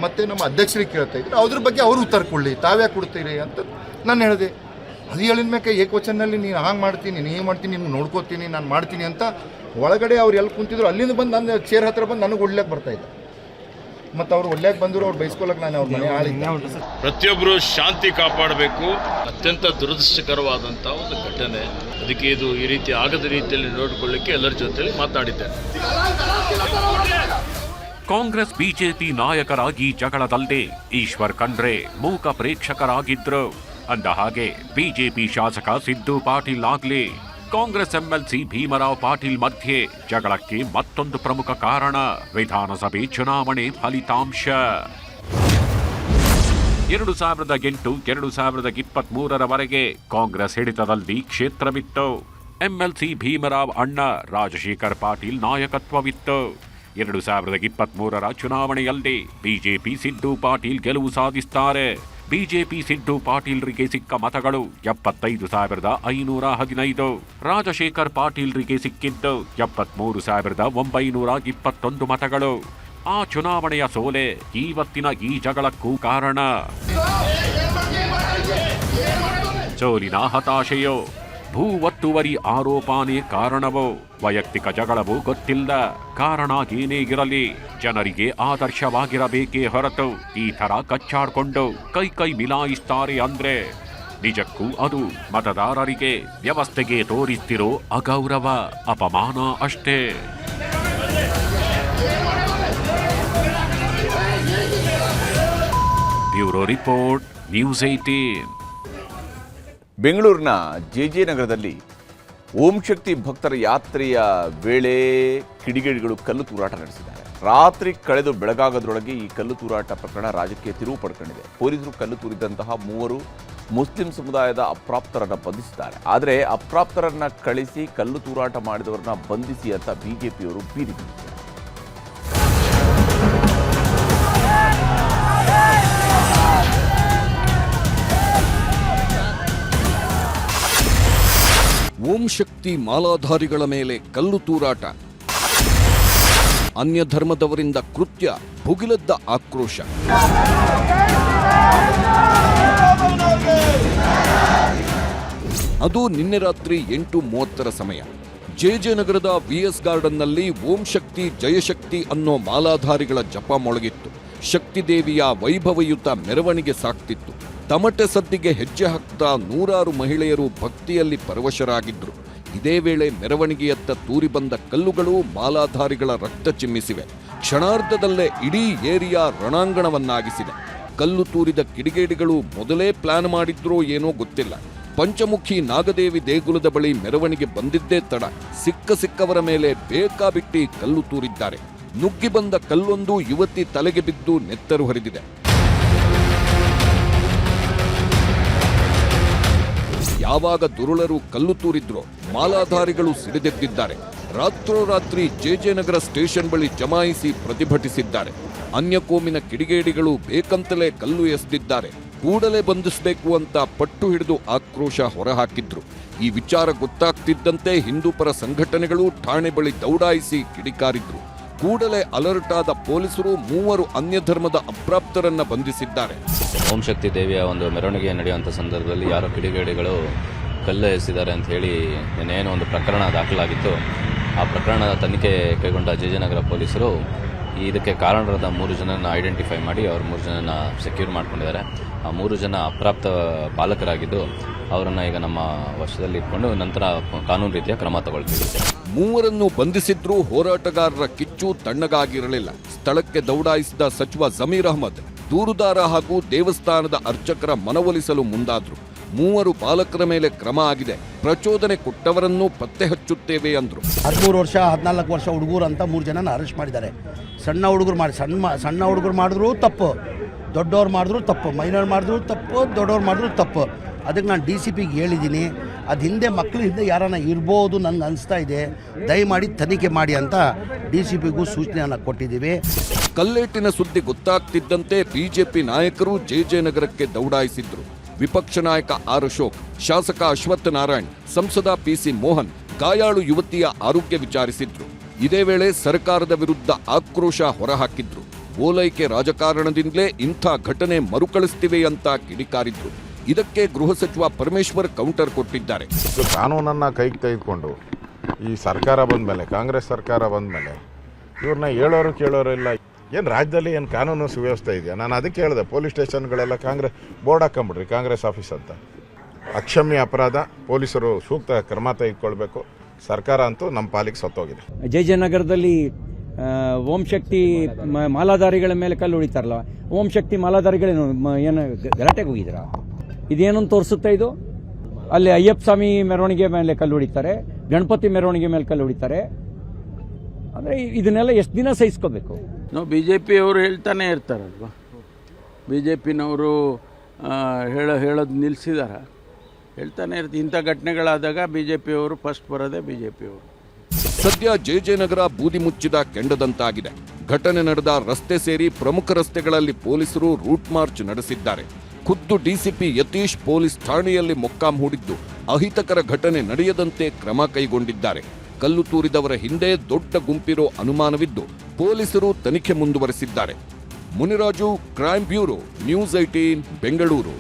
ಮತ್ತು ನಮ್ಮ ಅಧ್ಯಕ್ಷರಿಗೆ ಕೇಳ್ತಾ ಇದ್ರು ಅದ್ರ ಬಗ್ಗೆ ಅವರು ಉತ್ತರ ಕೊಡಲಿ. ತಾವ್ಯಾ ಕೊಡ್ತೀರಿ ಅಂತ ನಾನು ಹೇಳಿದೆ. ಅದು ಹೇಳಿದ ಮೇಲೆ ಏಕವಚನಲ್ಲಿ ನೀನು ಹಾಂಗೆ ಮಾಡ್ತೀನಿ, ನೀನು ಏನು ಮಾಡ್ತೀನಿ ನಿಮ್ಗೆ ನೋಡ್ಕೋತೀನಿ, ನಾನು ಮಾಡ್ತೀನಿ ಅಂತ ಒಳಗಡೆ ಅವ್ರು ಎಲ್ಲಿ ಕುಂತಿದ್ರು ಅಲ್ಲಿಂದ ಬಂದು ನನ್ನ ಚೇರ್ ಹತ್ರ ಬಂದು ನನಗೆ ಒಳ್ಳೆಗೆ ಬರ್ತಾ ಇದ್ದ. ಮತ್ತು ಅವ್ರು ಒಳ್ಳೆಗೆ ಬಂದರು ಅವ್ರು ಬೈಸ್ಕೊಳಕ್ಕೆ ನಾನು ಅವ್ರ ಮನೆ ಆಳಿದ್ದೆ. ಪ್ರತಿಯೊಬ್ಬರು ಶಾಂತಿ ಕಾಪಾಡಬೇಕು. ಅತ್ಯಂತ ದುರದೃಷ್ಟಕರವಾದಂಥ ಒಂದು ಘಟನೆ. ಅದಕ್ಕೆ ಇದು ಈ ರೀತಿ ಆಗದ ರೀತಿಯಲ್ಲಿ ನೋಡಿಕೊಳ್ಳಿಕ್ಕೆ ಎಲ್ಲರ ಜೊತೆಯಲ್ಲಿ ಮಾತಾಡಿದ್ದೇನೆ ಕಾಂಗ್ರೆಸ್ ಬಿಜೆಪಿ ನಾಯಕರಾಗಿ ಜಗಳದಲ್ಲದೆ ಈಶ್ವರ್ ಖಂಡ್ರೆ ಮೂಕ ಪ್ರೇಕ್ಷಕರಾಗಿದ್ರು. ಅಂದ ಹಾಗೆ ಬಿಜೆಪಿ ಶಾಸಕ ಸಿದ್ದು ಪಾಟೀಲ್ ಆಗ್ಲಿ. ಕಾಂಗ್ರೆಸ್ ಎಂಎಲ್ಸಿ ಭೀಮರಾವ್ ಪಾಟೀಲ್ ಮಧ್ಯೆ ಜಗಳಕ್ಕೆ ಮತ್ತೊಂದು ಪ್ರಮುಖ ಕಾರಣ. ವಿಧಾನಸಭೆ ಚುನಾವಣೆ ಫಲಿತಾಂಶ. ಎರಡು ಸಾವಿರದ ಎಂಟು, ಎರಡು ಸಾವಿರದ ಇಪ್ಪತ್ತ್ ಮೂರರವರೆಗೆ ಕಾಂಗ್ರೆಸ್ ಹಿಡಿತದಲ್ಲಿ ಕ್ಷೇತ್ರವಿತ್ತು. ಎಂಎಲ್ಸಿ ಭೀಮರಾವ್ ಅಣ್ಣ ರಾಜಶೇಖರ್ ಪಾಟೀಲ್ ನಾಯಕತ್ವವಿತ್ತು. ಎರಡು ಸಾವಿರದ ಇಪ್ಪತ್ತ್ ಮೂರರ ಚುನಾವಣೆಯಲ್ಲಿ ಬಿಜೆಪಿ ಸಿದ್ದು ಪಾಟೀಲ್ ಗೆಲುವು ಸಾಧಿಸುತ್ತಾರೆ ಬಿಜೆಪಿ ಸಿದ್ದು ಪಾಟೀಲ್ರಿಗೆ ಸಿಕ್ಕ ಮತಗಳು ಎಪ್ಪತ್ತೈದು ಸಾವಿರದ ಐನೂರ ಹದಿನೈದು. ರಾಜಶೇಖರ್ ಪಾಟೀಲ್ರಿಗೆ ಸಿಕ್ಕಿದ್ದು ಎಪ್ಪತ್ಮೂರು ಸಾವಿರದ ಒಂಬೈನೂರ ಇಪ್ಪತ್ತೊಂದು ಮತಗಳು. ಆ ಚುನಾವಣೆಯ ಸೋಲೆ ಇವತ್ತಿನ ಈ ಜಗಳಕ್ಕೂ ಕಾರಣ. ಸೋಲಿನ ಹತಾಶೆಯೋ ಭೂ ಒತ್ತುವರಿ ಆರೋಪನೇ ಕಾರಣವೋ? ವೈಯಕ್ತಿಕ ಜಗಳವೋ ಗೊತ್ತಿಲ್ಲ. ಕಾರಣ ಏನೇ ಇರಲಿ, ಜನರಿಗೆ ಆದರ್ಶವಾಗಿರಬೇಕೇ ಹೊರತು ಈ ತರ ಕಚ್ಚಾಡ್ಕೊಂಡು ಕೈ ಕೈ ಮಿಲಾಯಿಸ್ತಾರೆ ಅಂದ್ರೆ ನಿಜಕ್ಕೂ ಅದು ಮತದಾರರಿಗೆ ವ್ಯವಸ್ಥೆಗೆ ತೋರಿಸ್ತಿರೋ ಅಗೌರವ, ಅಪಮಾನ ಅಷ್ಟೇ. ಬ್ಯೂರೋ ರಿಪೋರ್ಟ್, ನ್ಯೂಸ್ ಏಟೀನ್ ಬೆಂಗಳೂರಿನ ಜೆ ಜೆ ನಗರದಲ್ಲಿ ಓಂ ಶಕ್ತಿ ಭಕ್ತರ ಯಾತ್ರೆಯ ವೇಳೆ ಕಿಡಿಗೇಡಿಗಳು ಕಲ್ಲು ತೂರಾಟ ನಡೆಸಿದ್ದಾರೆ. ರಾತ್ರಿ ಕಳೆದು ಬೆಳಗಾಗದ್ರೊಳಗೆ ಈ ಕಲ್ಲು ತೂರಾಟ ಪ್ರಕರಣ ರಾಜಕೀಯ ತಿರುವು ಪಡ್ಕೊಂಡಿದೆ. ಪೊಲೀಸರು ಕಲ್ಲು ತೂರಿದಂತಹ ಮೂವರು ಮುಸ್ಲಿಂ ಸಮುದಾಯದ ಅಪ್ರಾಪ್ತರನ್ನು ಬಂಧಿಸಿದ್ದಾರೆ. ಆದರೆ ಅಪ್ರಾಪ್ತರನ್ನು ಕಳಿಸಿ ಕಲ್ಲು ತೂರಾಟ ಮಾಡಿದವರನ್ನ ಬಂಧಿಸಿ ಅಂತ ಬಿಜೆಪಿಯವರು ಬೀದಿ ಓಂ ಶಕ್ತಿ ಮಾಲಾಧಾರಿಗಳ ಮೇಲೆ ಕಲ್ಲು ತೂರಾಟ. ಅನ್ಯ ಧರ್ಮದವರಿಂದ ಕೃತ್ಯ, ಭುಗಿಲದ್ದ ಆಕ್ರೋಶ. ಅದು ನಿನ್ನೆ ರಾತ್ರಿ ಎಂಟು ಮೂವತ್ತರ ಸಮಯ. ಜೆಜೆ ನಗರದ ವಿಎಸ್ ಗಾರ್ಡನ್ನಲ್ಲಿ ಓಂ ಶಕ್ತಿ ಜಯಶಕ್ತಿ ಅನ್ನೋ ಮಾಲಾಧಾರಿಗಳ ಜಪ ಮೊಳಗಿತ್ತು. ಶಕ್ತಿದೇವಿಯ ವೈಭವಯುತ ಮೆರವಣಿಗೆ ಸಾಕ್ತಿತ್ತು. ತಮಟೆ ಸದ್ದಿಗೆ ಹೆಜ್ಜೆ ಹಾಕ್ತಾ ನೂರಾರು ಮಹಿಳೆಯರು ಭಕ್ತಿಯಲ್ಲಿ ಪರವಶರಾಗಿದ್ದರು. ಇದೇ ವೇಳೆ ಮೆರವಣಿಗೆಯತ್ತ ತೂರಿ ಬಂದ ಕಲ್ಲುಗಳು ಮಾಲಾಧಾರಿಗಳ ರಕ್ತ ಚಿಮ್ಮಿಸಿವೆ. ಕ್ಷಣಾರ್ಧದಲ್ಲೇ ಇಡೀ ಏರಿಯಾ ರಣಾಂಗಣವನ್ನಾಗಿಸಿದೆ. ಕಲ್ಲು ತೂರಿದ ಕಿಡಿಗೇಡಿಗಳು ಮೊದಲೇ ಪ್ಲಾನ್ ಮಾಡಿದ್ರೋ ಏನೋ ಗೊತ್ತಿಲ್ಲ. ಪಂಚಮುಖಿ ನಾಗದೇವಿ ದೇಗುಲದ ಬಳಿ ಮೆರವಣಿಗೆ ಬಂದಿದ್ದೇ ತಡ. ಸಿಕ್ಕ ಸಿಕ್ಕವರ ಮೇಲೆ ಬೇಕಾಬಿಟ್ಟಿ ಕಲ್ಲು ತೂರಿದ್ದಾರೆ. ನುಗ್ಗಿ ಬಂದ ಕಲ್ಲೊಂದು ಯುವತಿ ತಲೆಗೆ ಬಿದ್ದು ನೆತ್ತರು ಹರಿದಿದೆ. ಯಾವಾಗ ದುರುಳರು ಕಲ್ಲು ತೂರಿದ್ರೋ ಮಾಲಾಧಾರಿಗಳು ಸಿಡಿದೆದ್ದಿದ್ದಾರೆ. ರಾತ್ರೋರಾತ್ರಿ ಜೆಜೆನಗರ ಸ್ಟೇಷನ್ ಬಳಿ ಜಮಾಯಿಸಿ ಪ್ರತಿಭಟಿಸಿದ್ದಾರೆ. ಅನ್ಯ ಕೋಮಿನ ಕಿಡಿಗೇಡಿಗಳು ಬೇಕಂತಲೇ ಕಲ್ಲು ಎಸೆದಿದ್ದಾರೆ. ಕೂಡಲೇ ಬಂಧಿಸಬೇಕು ಅಂತ ಪಟ್ಟು ಹಿಡಿದು ಆಕ್ರೋಶ ಹೊರಹಾಕಿದ್ರು. ಈ ವಿಚಾರ ಗೊತ್ತಾಗ್ತಿದ್ದಂತೆ ಹಿಂದೂಪರ ಸಂಘಟನೆಗಳು ಠಾಣೆ ಬಳಿ ದೌಡಾಯಿಸಿ ಕಿಡಿಕಾರಿದ್ರು. ಕೂಡಲೇ ಅಲರ್ಟ್ ಆದ ಪೊಲೀಸರು ಮೂವರು ಅನ್ಯ ಧರ್ಮದ ಅಪ್ರಾಪ್ತರನ್ನ ಬಂಧಿಸಿದ್ದಾರೆ. ಓಂ ಶಕ್ತಿ ದೇವಿಯ ಒಂದು ಮೆರವಣಿಗೆ ನಡೆಯುವಂಥ ಸಂದರ್ಭದಲ್ಲಿ ಯಾರೋ ಕಿಡಿಗೇಡಿಗಳು ಕಲ್ಲು ಎಸೆದಿದ್ದಾರೆ ಅಂತ ಹೇಳಿ ನಿನ್ನೇನು ಒಂದು ಪ್ರಕರಣ ದಾಖಲಾಗಿತ್ತು. ಆ ಪ್ರಕರಣದ ತನಿಖೆ ಕೈಗೊಂಡ ಜಯಜನಗರ ಪೊಲೀಸರು ಇದಕ್ಕೆ ಕಾರಣರಾದ ಮೂರು ಜನನ ಐಡೆಂಟಿಫೈ ಮಾಡಿ ಅವ್ರ ಮೂರು ಜನನ ಸೆಕ್ಯೂರ್ ಮಾಡ್ಕೊಂಡಿದ್ದಾರೆ. ಆ ಮೂರು ಜನ ಅಪ್ರಾಪ್ತ ಪಾಲಕರಾಗಿದ್ದು ಅವರನ್ನು ಈಗ ನಮ್ಮ ವಶದಲ್ಲಿ ಇಟ್ಕೊಂಡು ನಂತರ ಕಾನೂನು ರೀತಿಯ ಕ್ರಮ ತಗೊಳ್ತೀವಿ ಮೂವರನ್ನು ಬಂಧಿಸಿದ್ರೂ ಹೋರಾಟಗಾರರ ಕಿಚ್ಚು ತಣ್ಣಗಾಗಿರಲಿಲ್ಲ. ಸ್ಥಳಕ್ಕೆ ದೌಡಾಯಿಸಿದ ಸಚಿವ ಜಮೀರ್ ಅಹಮದ್ ದೂರುದಾರ ಹಾಗೂ ದೇವಸ್ಥಾನದ ಅರ್ಚಕರ ಮನವೊಲಿಸಲು ಮುಂದಾದ್ರು. ಮೂವರು ಪಾಲಕರ ಮೇಲೆ ಕ್ರಮ ಆಗಿದೆ. ಪ್ರಚೋದನೆ ಕೊಟ್ಟವರನ್ನು ಪತ್ತೆ ಹಚ್ಚುತ್ತೇವೆ ಅಂದರು. ಹದಿಮೂರು ವರ್ಷ ಹದಿನಾಲ್ಕು ವರ್ಷ ಹುಡುಗರು ಅಂತ ಮೂರು ಜನನ ಅರೆಸ್ಟ್ ಮಾಡಿದ್ದಾರೆ. ಸಣ್ಣ ಹುಡುಗರು ಮಾಡಿ ಸಣ್ಣ ಸಣ್ಣ ಹುಡುಗರು ಮಾಡಿದ್ರು ತಪ್ಪು. ದೊಡ್ಡವ್ರು ಮಾಡಿದ್ರು ತಪ್ಪು. ಮೈನರ್ ಮಾಡಿದ್ರು ತಪ್ಪು ದೊಡ್ಡವ್ರು ಮಾಡಿದ್ರು ತಪ್ಪು. ಅದಕ್ಕೆ ನಾನು ಡಿ ಸಿ ಪಿಗೆ ಹೇಳಿದ್ದೀನಿ ಅದು ಹಿಂದೆ ಮಕ್ಕಳು ಹಿಂದೆ ಯಾರನ್ನ ಇರ್ಬೋದು ನನಗೆ ಅನಿಸ್ತಾ ಇದೆ. ದಯಮಾಡಿ ತನಿಖೆ ಮಾಡಿ ಅಂತ ಡಿ ಸಿ ಪಿಗೂ ಸೂಚನೆಯನ್ನು ಕೊಟ್ಟಿದ್ದೀವಿ. ಕಲ್ಲೇಟಿನ ಸುದ್ದಿ ಗೊತ್ತಾಗ್ತಿದ್ದಂತೆ ಬಿಜೆಪಿ ನಾಯಕರು ಜೆಜೆ ನಗರಕ್ಕೆ ದೌಡಾಯಿಸಿದ್ರು. ವಿಪಕ್ಷ ನಾಯಕ ಆರ್ ಅಶೋಕ್, ಶಾಸಕ ಅಶ್ವತ್ಥ ನಾರಾಯಣ್, ಸಂಸದ ಪಿಸಿ ಮೋಹನ್ ಗಾಯಾಳು ಯುವತಿಯ ಆರೋಗ್ಯ ವಿಚಾರಿಸಿದ್ರು. ಇದೇ ವೇಳೆ ಸರ್ಕಾರದ ವಿರುದ್ಧ ಆಕ್ರೋಶ ಹೊರಹಾಕಿದ್ರು. ಓಲೈಕೆ ರಾಜಕಾರಣದಿಂದಲೇ ಇಂಥ ಘಟನೆ ಮರುಕಳಿಸ್ತಿವೆ ಅಂತ ಕಿಡಿಕಾರಿದ್ರು. ಇದಕ್ಕೆ ಗೃಹ ಸಚಿವ ಪರಮೇಶ್ವರ್ ಕೌಂಟರ್ ಕೊಟ್ಟಿದ್ದಾರೆ. ಕಾನೂನನ್ನ ಕೈ ತೆಗೆದುಕೊಂಡು ಈ ಸರ್ಕಾರ ಬಂದ ಮೇಲೆ ಕಾಂಗ್ರೆಸ್ ಸರ್ಕಾರ ಬಂದ ಮೇಲೆ ಇವ್ರನ್ನ ಹೇಳೋರು ಕೇಳೋರು ಇಲ್ಲ. ಏನು ರಾಜ್ಯದಲ್ಲಿ ಏನು ಕಾನೂನು ಸುವ್ಯವಸ್ಥೆ ಇದೆಯಾ? ನಾನು ಅದಕ್ಕೆ ಹೇಳಿದೆ, ಪೊಲೀಸ್ ಸ್ಟೇಷನ್ಗಳೆಲ್ಲ ಕಾಂಗ್ರೆಸ್ ಬೋರ್ಡ್ ಹಾಕೊಂಬಿಡ್ರಿ ಕಾಂಗ್ರೆಸ್ ಆಫೀಸ್ ಅಂತ. ಅಕ್ಷಮ್ಯ ಅಪರಾಧ, ಪೊಲೀಸರು ಸೂಕ್ತ ಕ್ರಮ ತೆಗೆದುಕೊಳ್ಬೇಕು. ಸರ್ಕಾರ ಅಂತೂ ನಮ್ಮ ಪಾಲಿಗೆ ಸತ್ತೋಗಿದೆ. ಜಯಜಯನಗರದಲ್ಲಿ ನಗರದಲ್ಲಿ ಓಂ ಶಕ್ತಿ ಮ- ಮಾಲಾಧಾರಿಗಳ ಮೇಲೆ ಕಲ್ಲು ಹೊಡಿತಾರಲ್ಲ ಓಂ ಶಕ್ತಿ ಮಾಲಾಧಾರಿಗಳೇನು ಏನು ಗಲಾಟೆಗೆ ಹೋಗಿದ್ರ? ಇದೇನು ತೋರಿಸುತ್ತೆ ಇದು? ಅಲ್ಲಿ ಅಯ್ಯಪ್ಪ ಸ್ವಾಮಿ ಮೆರವಣಿಗೆ ಮೇಲೆ ಕಲ್ಲು ಹೊಡಿತಾರೆ ಗಣಪತಿ ಮೆರವಣಿಗೆ ಮೇಲೆ ಕಲ್ಲು ಹೊಡಿತಾರೆ ಅಂದರೆ ಇದನ್ನೆಲ್ಲ ಎಷ್ಟು ದಿನ ಸಹಿಸ್ಕೋಬೇಕು? ನಾವು ಬಿ ಜೆ ಪಿಯವರು ಹೇಳ್ತಾನೆ ಇರ್ತಾರಲ್ವ? ಬಿ ಜೆ ಪಿನವರು ಹೇಳೋ ಹೇಳೋದು ನಿಲ್ಲಿಸಿದಾರ ಹೇಳ್ತಾನೆ ಇರ್ತೀವಿ ಇಂಥ ಘಟನೆಗಳಾದಾಗ ಬಿ ಜೆ ಪಿಯವರು ಫಸ್ಟ್ ಬರೋದೇ ಬಿ ಜೆ ಪಿಯವರು ಸದ್ಯ ಜೆಜೆ ನಗರ ಬೂದಿ ಮುಚ್ಚಿದ ಕೆಂಡದಂತಾಗಿದೆ. ಘಟನೆ ನಡೆದ ರಸ್ತೆ ಸೇರಿ ಪ್ರಮುಖ ರಸ್ತೆಗಳಲ್ಲಿ ಪೊಲೀಸರು ರೂಟ್ ಮಾರ್ಚ್ ನಡೆಸಿದ್ದಾರೆ. ಖುದ್ದು ಡಿಸಿಪಿ ಯತೀಶ್ ಪೊಲೀಸ್ ಠಾಣೆಯಲ್ಲಿ ಮೊಕ್ಕಾಂ ಹೂಡಿದ್ದು. ಅಹಿತಕರ ಘಟನೆ ನಡೆಯದಂತೆ ಕ್ರಮ ಕೈಗೊಂಡಿದ್ದಾರೆ. ಕಲ್ಲು ತೂರಿದವರ ಹಿಂದೆ ದೊಡ್ಡ ಗುಂಪಿರೋ ಅನುಮಾನವಿದ್ದು ಪೊಲೀಸರು ತನಿಖೆ ಮುಂದುವರೆಸಿದ್ದಾರೆ. Muniraju, crime bureau, news eighteen Bengaluru.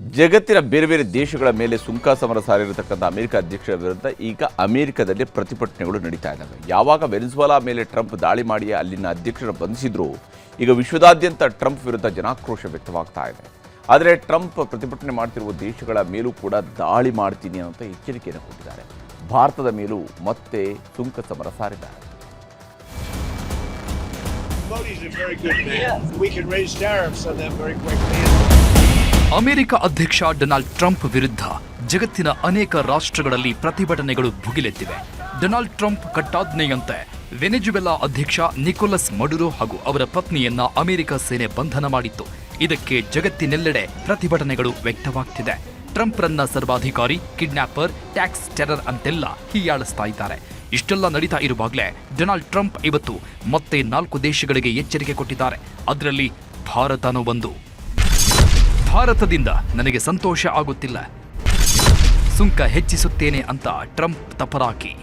ಜಗತ್ತಿನ ಬೇರೆ ಬೇರೆ ದೇಶಗಳ ಮೇಲೆ ಸುಂಕ ಸಮರ ಸಾರಿರತಕ್ಕಂಥ ಅಮೆರಿಕ ಅಧ್ಯಕ್ಷರ ವಿರುದ್ಧ ಈಗ ಅಮೆರಿಕದಲ್ಲಿ ಪ್ರತಿಭಟನೆಗಳು ನಡೀತಾ ಇದ್ದಾವೆ. ಯಾವಾಗ ವೆನಿಜುವಾಲಾ ಮೇಲೆ ಟ್ರಂಪ್ ದಾಳಿ ಮಾಡಿ ಅಲ್ಲಿನ ಅಧ್ಯಕ್ಷರ ಬಂಧಿಸಿದ್ರು ಈಗ ವಿಶ್ವದಾದ್ಯಂತ ಟ್ರಂಪ್ ವಿರುದ್ಧ ಜನಾಕ್ರೋಶ ವ್ಯಕ್ತವಾಗ್ತಾ ಇದೆ. ಆದರೆ ಟ್ರಂಪ್ ಪ್ರತಿಭಟನೆ ಮಾಡ್ತಿರುವ ದೇಶಗಳ ಮೇಲೂ ಕೂಡ ದಾಳಿ ಮಾಡ್ತೀನಿ ಅಂತ ಎಚ್ಚರಿಕೆಯನ್ನು ಕೊಟ್ಟಿದ್ದಾರೆ. ಭಾರತದ ಮೇಲೂ ಮತ್ತೆ ಸುಂಕ ಸಮರ ಸಾರಿದ್ದಾರೆ. ಅಮೆರಿಕ ಅಧ್ಯಕ್ಷ ಡೊನಾಲ್ಡ್ ಟ್ರಂಪ್ ವಿರುದ್ಧ ಜಗತ್ತಿನ ಅನೇಕ ರಾಷ್ಟ್ರಗಳಲ್ಲಿ ಪ್ರತಿಭಟನೆಗಳು ಭುಗಿಲೆದ್ದಿವೆ ಡೊನಾಲ್ಡ್ ಟ್ರಂಪ್ ಕಟ್ಟಾಜ್ಞೆಯಂತೆ ವೆನೆಜುವೆಲಾ ಅಧ್ಯಕ್ಷ ನಿಕೋಲಸ್ ಮಡುರೋ ಹಾಗೂ ಅವರ ಪತ್ನಿಯನ್ನ ಅಮೆರಿಕ ಸೇನೆ ಬಂಧನ ಮಾಡಿತ್ತು. ಇದಕ್ಕೆ ಜಗತ್ತಿನೆಲ್ಲೆಡೆ ಪ್ರತಿಭಟನೆಗಳು ವ್ಯಕ್ತವಾಗ್ತಿದೆ. ಟ್ರಂಪ್ರನ್ನ ಸರ್ವಾಧಿಕಾರಿ, ಕಿಡ್ನಾಪರ್, ಟ್ಯಾಕ್ಸ್ ಟೆರರ್ ಅಂತೆಲ್ಲ ಹೀಯಾಳಿಸ್ತಾ ಇದ್ದಾರೆ. ಇಷ್ಟೆಲ್ಲ ನಡೀತಾ ಇರುವಾಗಲೇ ಡೊನಾಲ್ಡ್ ಟ್ರಂಪ್ ಇವತ್ತು ಮತ್ತೆ ನಾಲ್ಕು ದೇಶಗಳಿಗೆ ಎಚ್ಚರಿಕೆ ಕೊಟ್ಟಿದ್ದಾರೆ. ಅದರಲ್ಲಿ ಭಾರತನೂ ಒಂದು. ಭಾರತದಿಂದ ನನಗೆ ಸಂತೋಷ ಆಗುತ್ತಿಲ್ಲ. ಸುಂಕ ಹೆಚ್ಚಿಸುತ್ತೇನೆ ಅಂತ ಟ್ರಂಪ್ ತಪರಾಕಿ.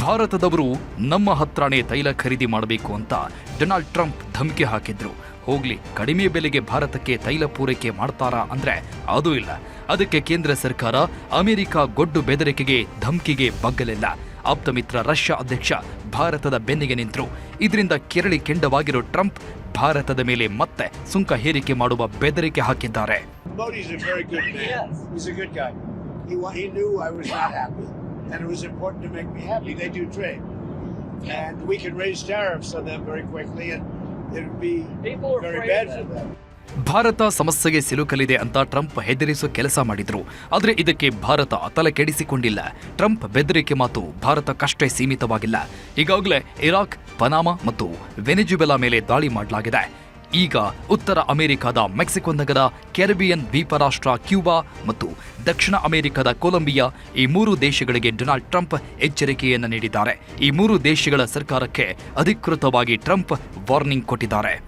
ಭಾರತದವರು ನಮ್ಮ ಹತ್ರನೇ ತೈಲ ಖರೀದಿ ಮಾಡಬೇಕು ಅಂತ ಡೊನಾಲ್ಡ್ ಟ್ರಂಪ್ ಧಮಕಿ ಹಾಕಿದ್ರು. ಹೋಗ್ಲಿ. ಕಡಿಮೆ ಬೆಲೆಗೆ ಭಾರತಕ್ಕೆ ತೈಲ ಪೂರೈಕೆ ಮಾಡ್ತಾರಾ ಅಂದ್ರೆ ಅದು ಇಲ್ಲ. ಅದಕ್ಕೆ ಕೇಂದ್ರ ಸರ್ಕಾರ ಅಮೆರಿಕ ಗೊಡ್ಡು ಬೆದರಿಕೆಗೆ ಧಮ್ಕಿಗೆ ಬಗ್ಗಲಿಲ್ಲ. ಆಪ್ತ ಮಿತ್ರ ರಷ್ಯಾ ಅಧ್ಯಕ್ಷ ಭಾರತದ ಬೆನ್ನಿಗೆ ನಿಂತರು. ಇದರಿಂದ ಕೆರಳಿ ಕೆಂಡವಾಗಿರೋ ಟ್ರಂಪ್ ಭಾರತದ ಮೇಲೆ ಮತ್ತೆ ಸುಂಕ ಹೇರಿಕೆ ಮಾಡುವ ಬೆದರಿಕೆ ಹಾಕಿದ್ದಾರೆ. And we can raise tariffs on them very quickly and Bharat ಸಮಸ್ಯೆಗೆ ಸಿಲುಕಲಿದೆ ಅಂತ ಟ್ರಂಪ್ ಹೆದರಿಸೋ ಕೆಲಸ ಮಾಡಿದ್ರು. ಆದರೆ ಇದಕ್ಕೆ ಭಾರತ ತಲೆ ಕೆಡಿಸಿಕೊಂಡಿಲ್ಲ ಟ್ರಂಪ್ ಬೆದರಿಕೆ ಮಾತು ಭಾರತಕ್ಕಷ್ಟೇ ಸೀಮಿತವಾಗಿಲ್ಲ. ಈಗಾಗಲೇ ಇರಾಕ್ ಪನಾಮಾ ಮತ್ತು ವೆನೆಜುಬೆಲಾ ಮೇಲೆ ದಾಳಿ ಮಾಡಲಾಗಿದೆ. ಈಗ ಉತ್ತರ ಅಮೆರಿಕದ ಮೆಕ್ಸಿಕೋ ನಗರ, ಕೆರಿಬಿಯನ್ ದ್ವೀಪ ರಾಷ್ಟ್ರ ಕ್ಯೂಬಾ ಮತ್ತು ದಕ್ಷಿಣ ಅಮೆರಿಕದ ಕೊಲಂಬಿಯಾ ಈ ಮೂರು ದೇಶಗಳಿಗೆ ಡೊನಾಲ್ಡ್ ಟ್ರಂಪ್ ಎಚ್ಚರಿಕೆಯನ್ನು ನೀಡಿದ್ದಾರೆ. ಈ ಮೂರು ದೇಶಗಳ ಸರ್ಕಾರಕ್ಕೆ ಅಧಿಕೃತವಾಗಿ ಟ್ರಂಪ್ ವಾರ್ನಿಂಗ್ ಕೊಟ್ಟಿದ್ದಾರೆ.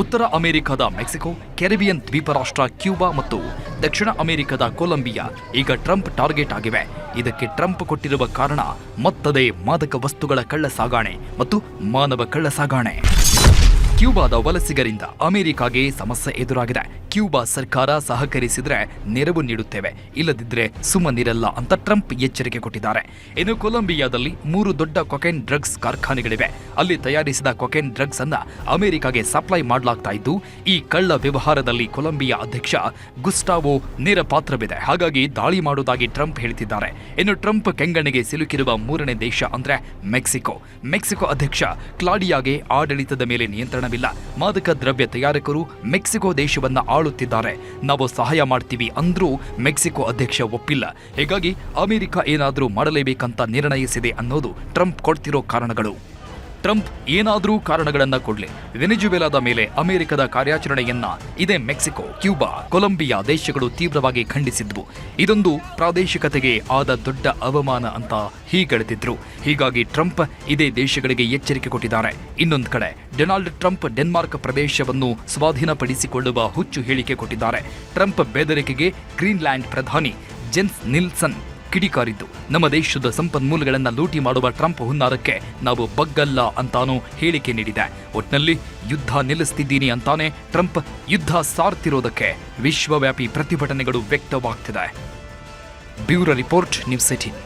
ಉತ್ತರ ಅಮೆರಿಕದ ಮೆಕ್ಸಿಕೋ, ಕೆರಿಬಿಯನ್ ದ್ವೀಪ ರಾಷ್ಟ್ರ ಕ್ಯೂಬಾ ಮತ್ತು ದಕ್ಷಿಣ ಅಮೆರಿಕದ ಕೊಲಂಬಿಯಾ ಈಗ ಟ್ರಂಪ್ ಟಾರ್ಗೆಟ್ ಆಗಿವೆ. ಇದಕ್ಕೆ ಟ್ರಂಪ್ ಕೊಟ್ಟಿರುವ ಕಾರಣ ಮತ್ತದೇ ಮಾದಕ ವಸ್ತುಗಳ ಕಳ್ಳ ಸಾಗಾಣೆ ಮತ್ತು ಮಾನವ ಕಳ್ಳ ಸಾಗಾಣೆ ಕ್ಯೂಬಾದ ವಲಸಿಗರಿಂದ ಅಮೆರಿಕಾಗೆ ಸಮಸ್ಯೆ ಎದುರಾಗಿದೆ. ಕ್ಯೂಬಾ ಸರ್ಕಾರ ಸಹಕರಿಸಿದ್ರೆ ನೆರವು ನೀಡುತ್ತೇವೆ. ಇಲ್ಲದಿದ್ರೆ ಸುಮ್ಮನಿರಲ್ಲ ಅಂತ ಟ್ರಂಪ್ ಎಚ್ಚರಿಕೆ ಕೊಟ್ಟಿದ್ದಾರೆ. ಇನ್ನು ಕೊಲಂಬಿಯಾದಲ್ಲಿ ಮೂರು ದೊಡ್ಡ ಕೊಕೆನ್ ಡ್ರಗ್ಸ್ ಕಾರ್ಖಾನೆಗಳಿವೆ. ಅಲ್ಲಿ ತಯಾರಿಸಿದ ಕೊಕೆನ್ ಡ್ರಗ್ಸ್ ಅನ್ನ ಅಮೆರಿಕಾಗೆ ಸಪ್ಲೈ ಮಾಡಲಾಗ್ತಾ ಇದ್ದು, ಈ ಕಳ್ಳ ವ್ಯವಹಾರದಲ್ಲಿ ಕೊಲಂಬಿಯಾ ಅಧ್ಯಕ್ಷ ಗುಸ್ಟಾವೋ ನೇರ ಪಾತ್ರವಿದೆ ಹಾಗಾಗಿ ದಾಳಿ ಮಾಡುವುದಾಗಿ ಟ್ರಂಪ್ ಹೇಳ್ತಿದ್ದಾರೆ. ಇನ್ನು ಟ್ರಂಪ್ ಕೆಂಗಣ್ಣಿಗೆ ಸಿಲುಕಿರುವ ಮೂರನೇ ದೇಶ ಅಂದ್ರೆ ಮೆಕ್ಸಿಕೋ. ಮೆಕ್ಸಿಕೋ ಅಧ್ಯಕ್ಷ ಕ್ಲಾಡಿಯಾಗೆ ಆಡಳಿತದ ಮೇಲೆ ನಿಯಂತ್ರಣವಿಲ್ಲ ಮಾದಕ ದ್ರವ್ಯ ತಯಾರಕರು ಮೆಕ್ಸಿಕೋ ದೇಶವನ್ನ ಆಳುತ್ತಿದ್ದಾರೆ. ನಾವು ಸಹಾಯ ಮಾಡ್ತೀವಿ ಅಂದ್ರೂ ಮೆಕ್ಸಿಕೋ ಅಧ್ಯಕ್ಷ ಒಪ್ಪಿಲ್ಲ. ಹೀಗಾಗಿ ಅಮೆರಿಕ ಏನಾದರೂ ಮಾಡಲೇಬೇಕಂತ ನಿರ್ಣಯಿಸಿದೆ ಅನ್ನೋದು ಟ್ರಂಪ್ ಕೊಡ್ತಿರೋ ಕಾರಣಗಳು. ಟ್ರಂಪ್ ಏನಾದರೂ ಕಾರಣಗಳನ್ನ ಕೊಡ್ಲಿ. ವೆನಿಜುವೆಲಾದ ಮೇಲೆ ಅಮೆರಿಕದ ಕಾರ್ಯಾಚರಣೆಯನ್ನ ಇದೇ ಮೆಕ್ಸಿಕೋ, ಕ್ಯೂಬಾ, ಕೊಲಂಬಿಯಾ ದೇಶಗಳು ತೀವ್ರವಾಗಿ ಖಂಡಿಸಿದ್ವು. ಇದೊಂದು ಪ್ರಾದೇಶಿಕತೆಗೆ ಆದ ದೊಡ್ಡ ಅವಮಾನ ಅಂತ ಹೀಗೆಳೆದಿದ್ರು. ಹೀಗಾಗಿ ಟ್ರಂಪ್ ಇದೇ ದೇಶಗಳಿಗೆ ಎಚ್ಚರಿಕೆ ಕೊಟ್ಟಿದ್ದಾರೆ. ಇನ್ನೊಂದು ಕಡೆ, ಡೊನಾಲ್ಡ್ ಟ್ರಂಪ್ ಡೆನ್ಮಾರ್ಕ್ ಪ್ರದೇಶವನ್ನು ಸ್ವಾಧೀನಪಡಿಸಿಕೊಳ್ಳುವ ಹುಚ್ಚು ಹೇಳಿಕೆ ಕೊಟ್ಟಿದ್ದಾರೆ. ಟ್ರಂಪ್ ಬೆದರಿಕೆಗೆ ಗ್ರೀನ್ಲ್ಯಾಂಡ್ ಪ್ರಧಾನಿ ಜೆನ್ಸ್ ನಿಲ್ಸನ್ ಕಿಡಿಕಾರಿದ್ದು. ನಮ್ಮ ದೇಶದ ಸಂಪನ್ಮೂಲಗಳನ್ನು ಲೂಟಿ ಮಾಡುವ ಟ್ರಂಪ್ ಹುನ್ನಾರಕ್ಕೆ ನಾವು ಬಗ್ಗಲ್ಲ ಅಂತಾನೂ ಹೇಳಿಕೆ ನೀಡಿದೆ. ಒಟ್ನಲ್ಲಿ ಯುದ್ಧ ನಿಲ್ಲಿಸ್ತಿದ್ದೀನಿ ಅಂತಾನೆ ಟ್ರಂಪ್ ಯುದ್ಧ ಸಾರ್ತಿರೋದಕ್ಕೆ ವಿಶ್ವವ್ಯಾಪಿ ಪ್ರತಿಭಟನೆಗಳು ವ್ಯಕ್ತವಾಗ್ತಿದೆ. Bureau report, news eighteen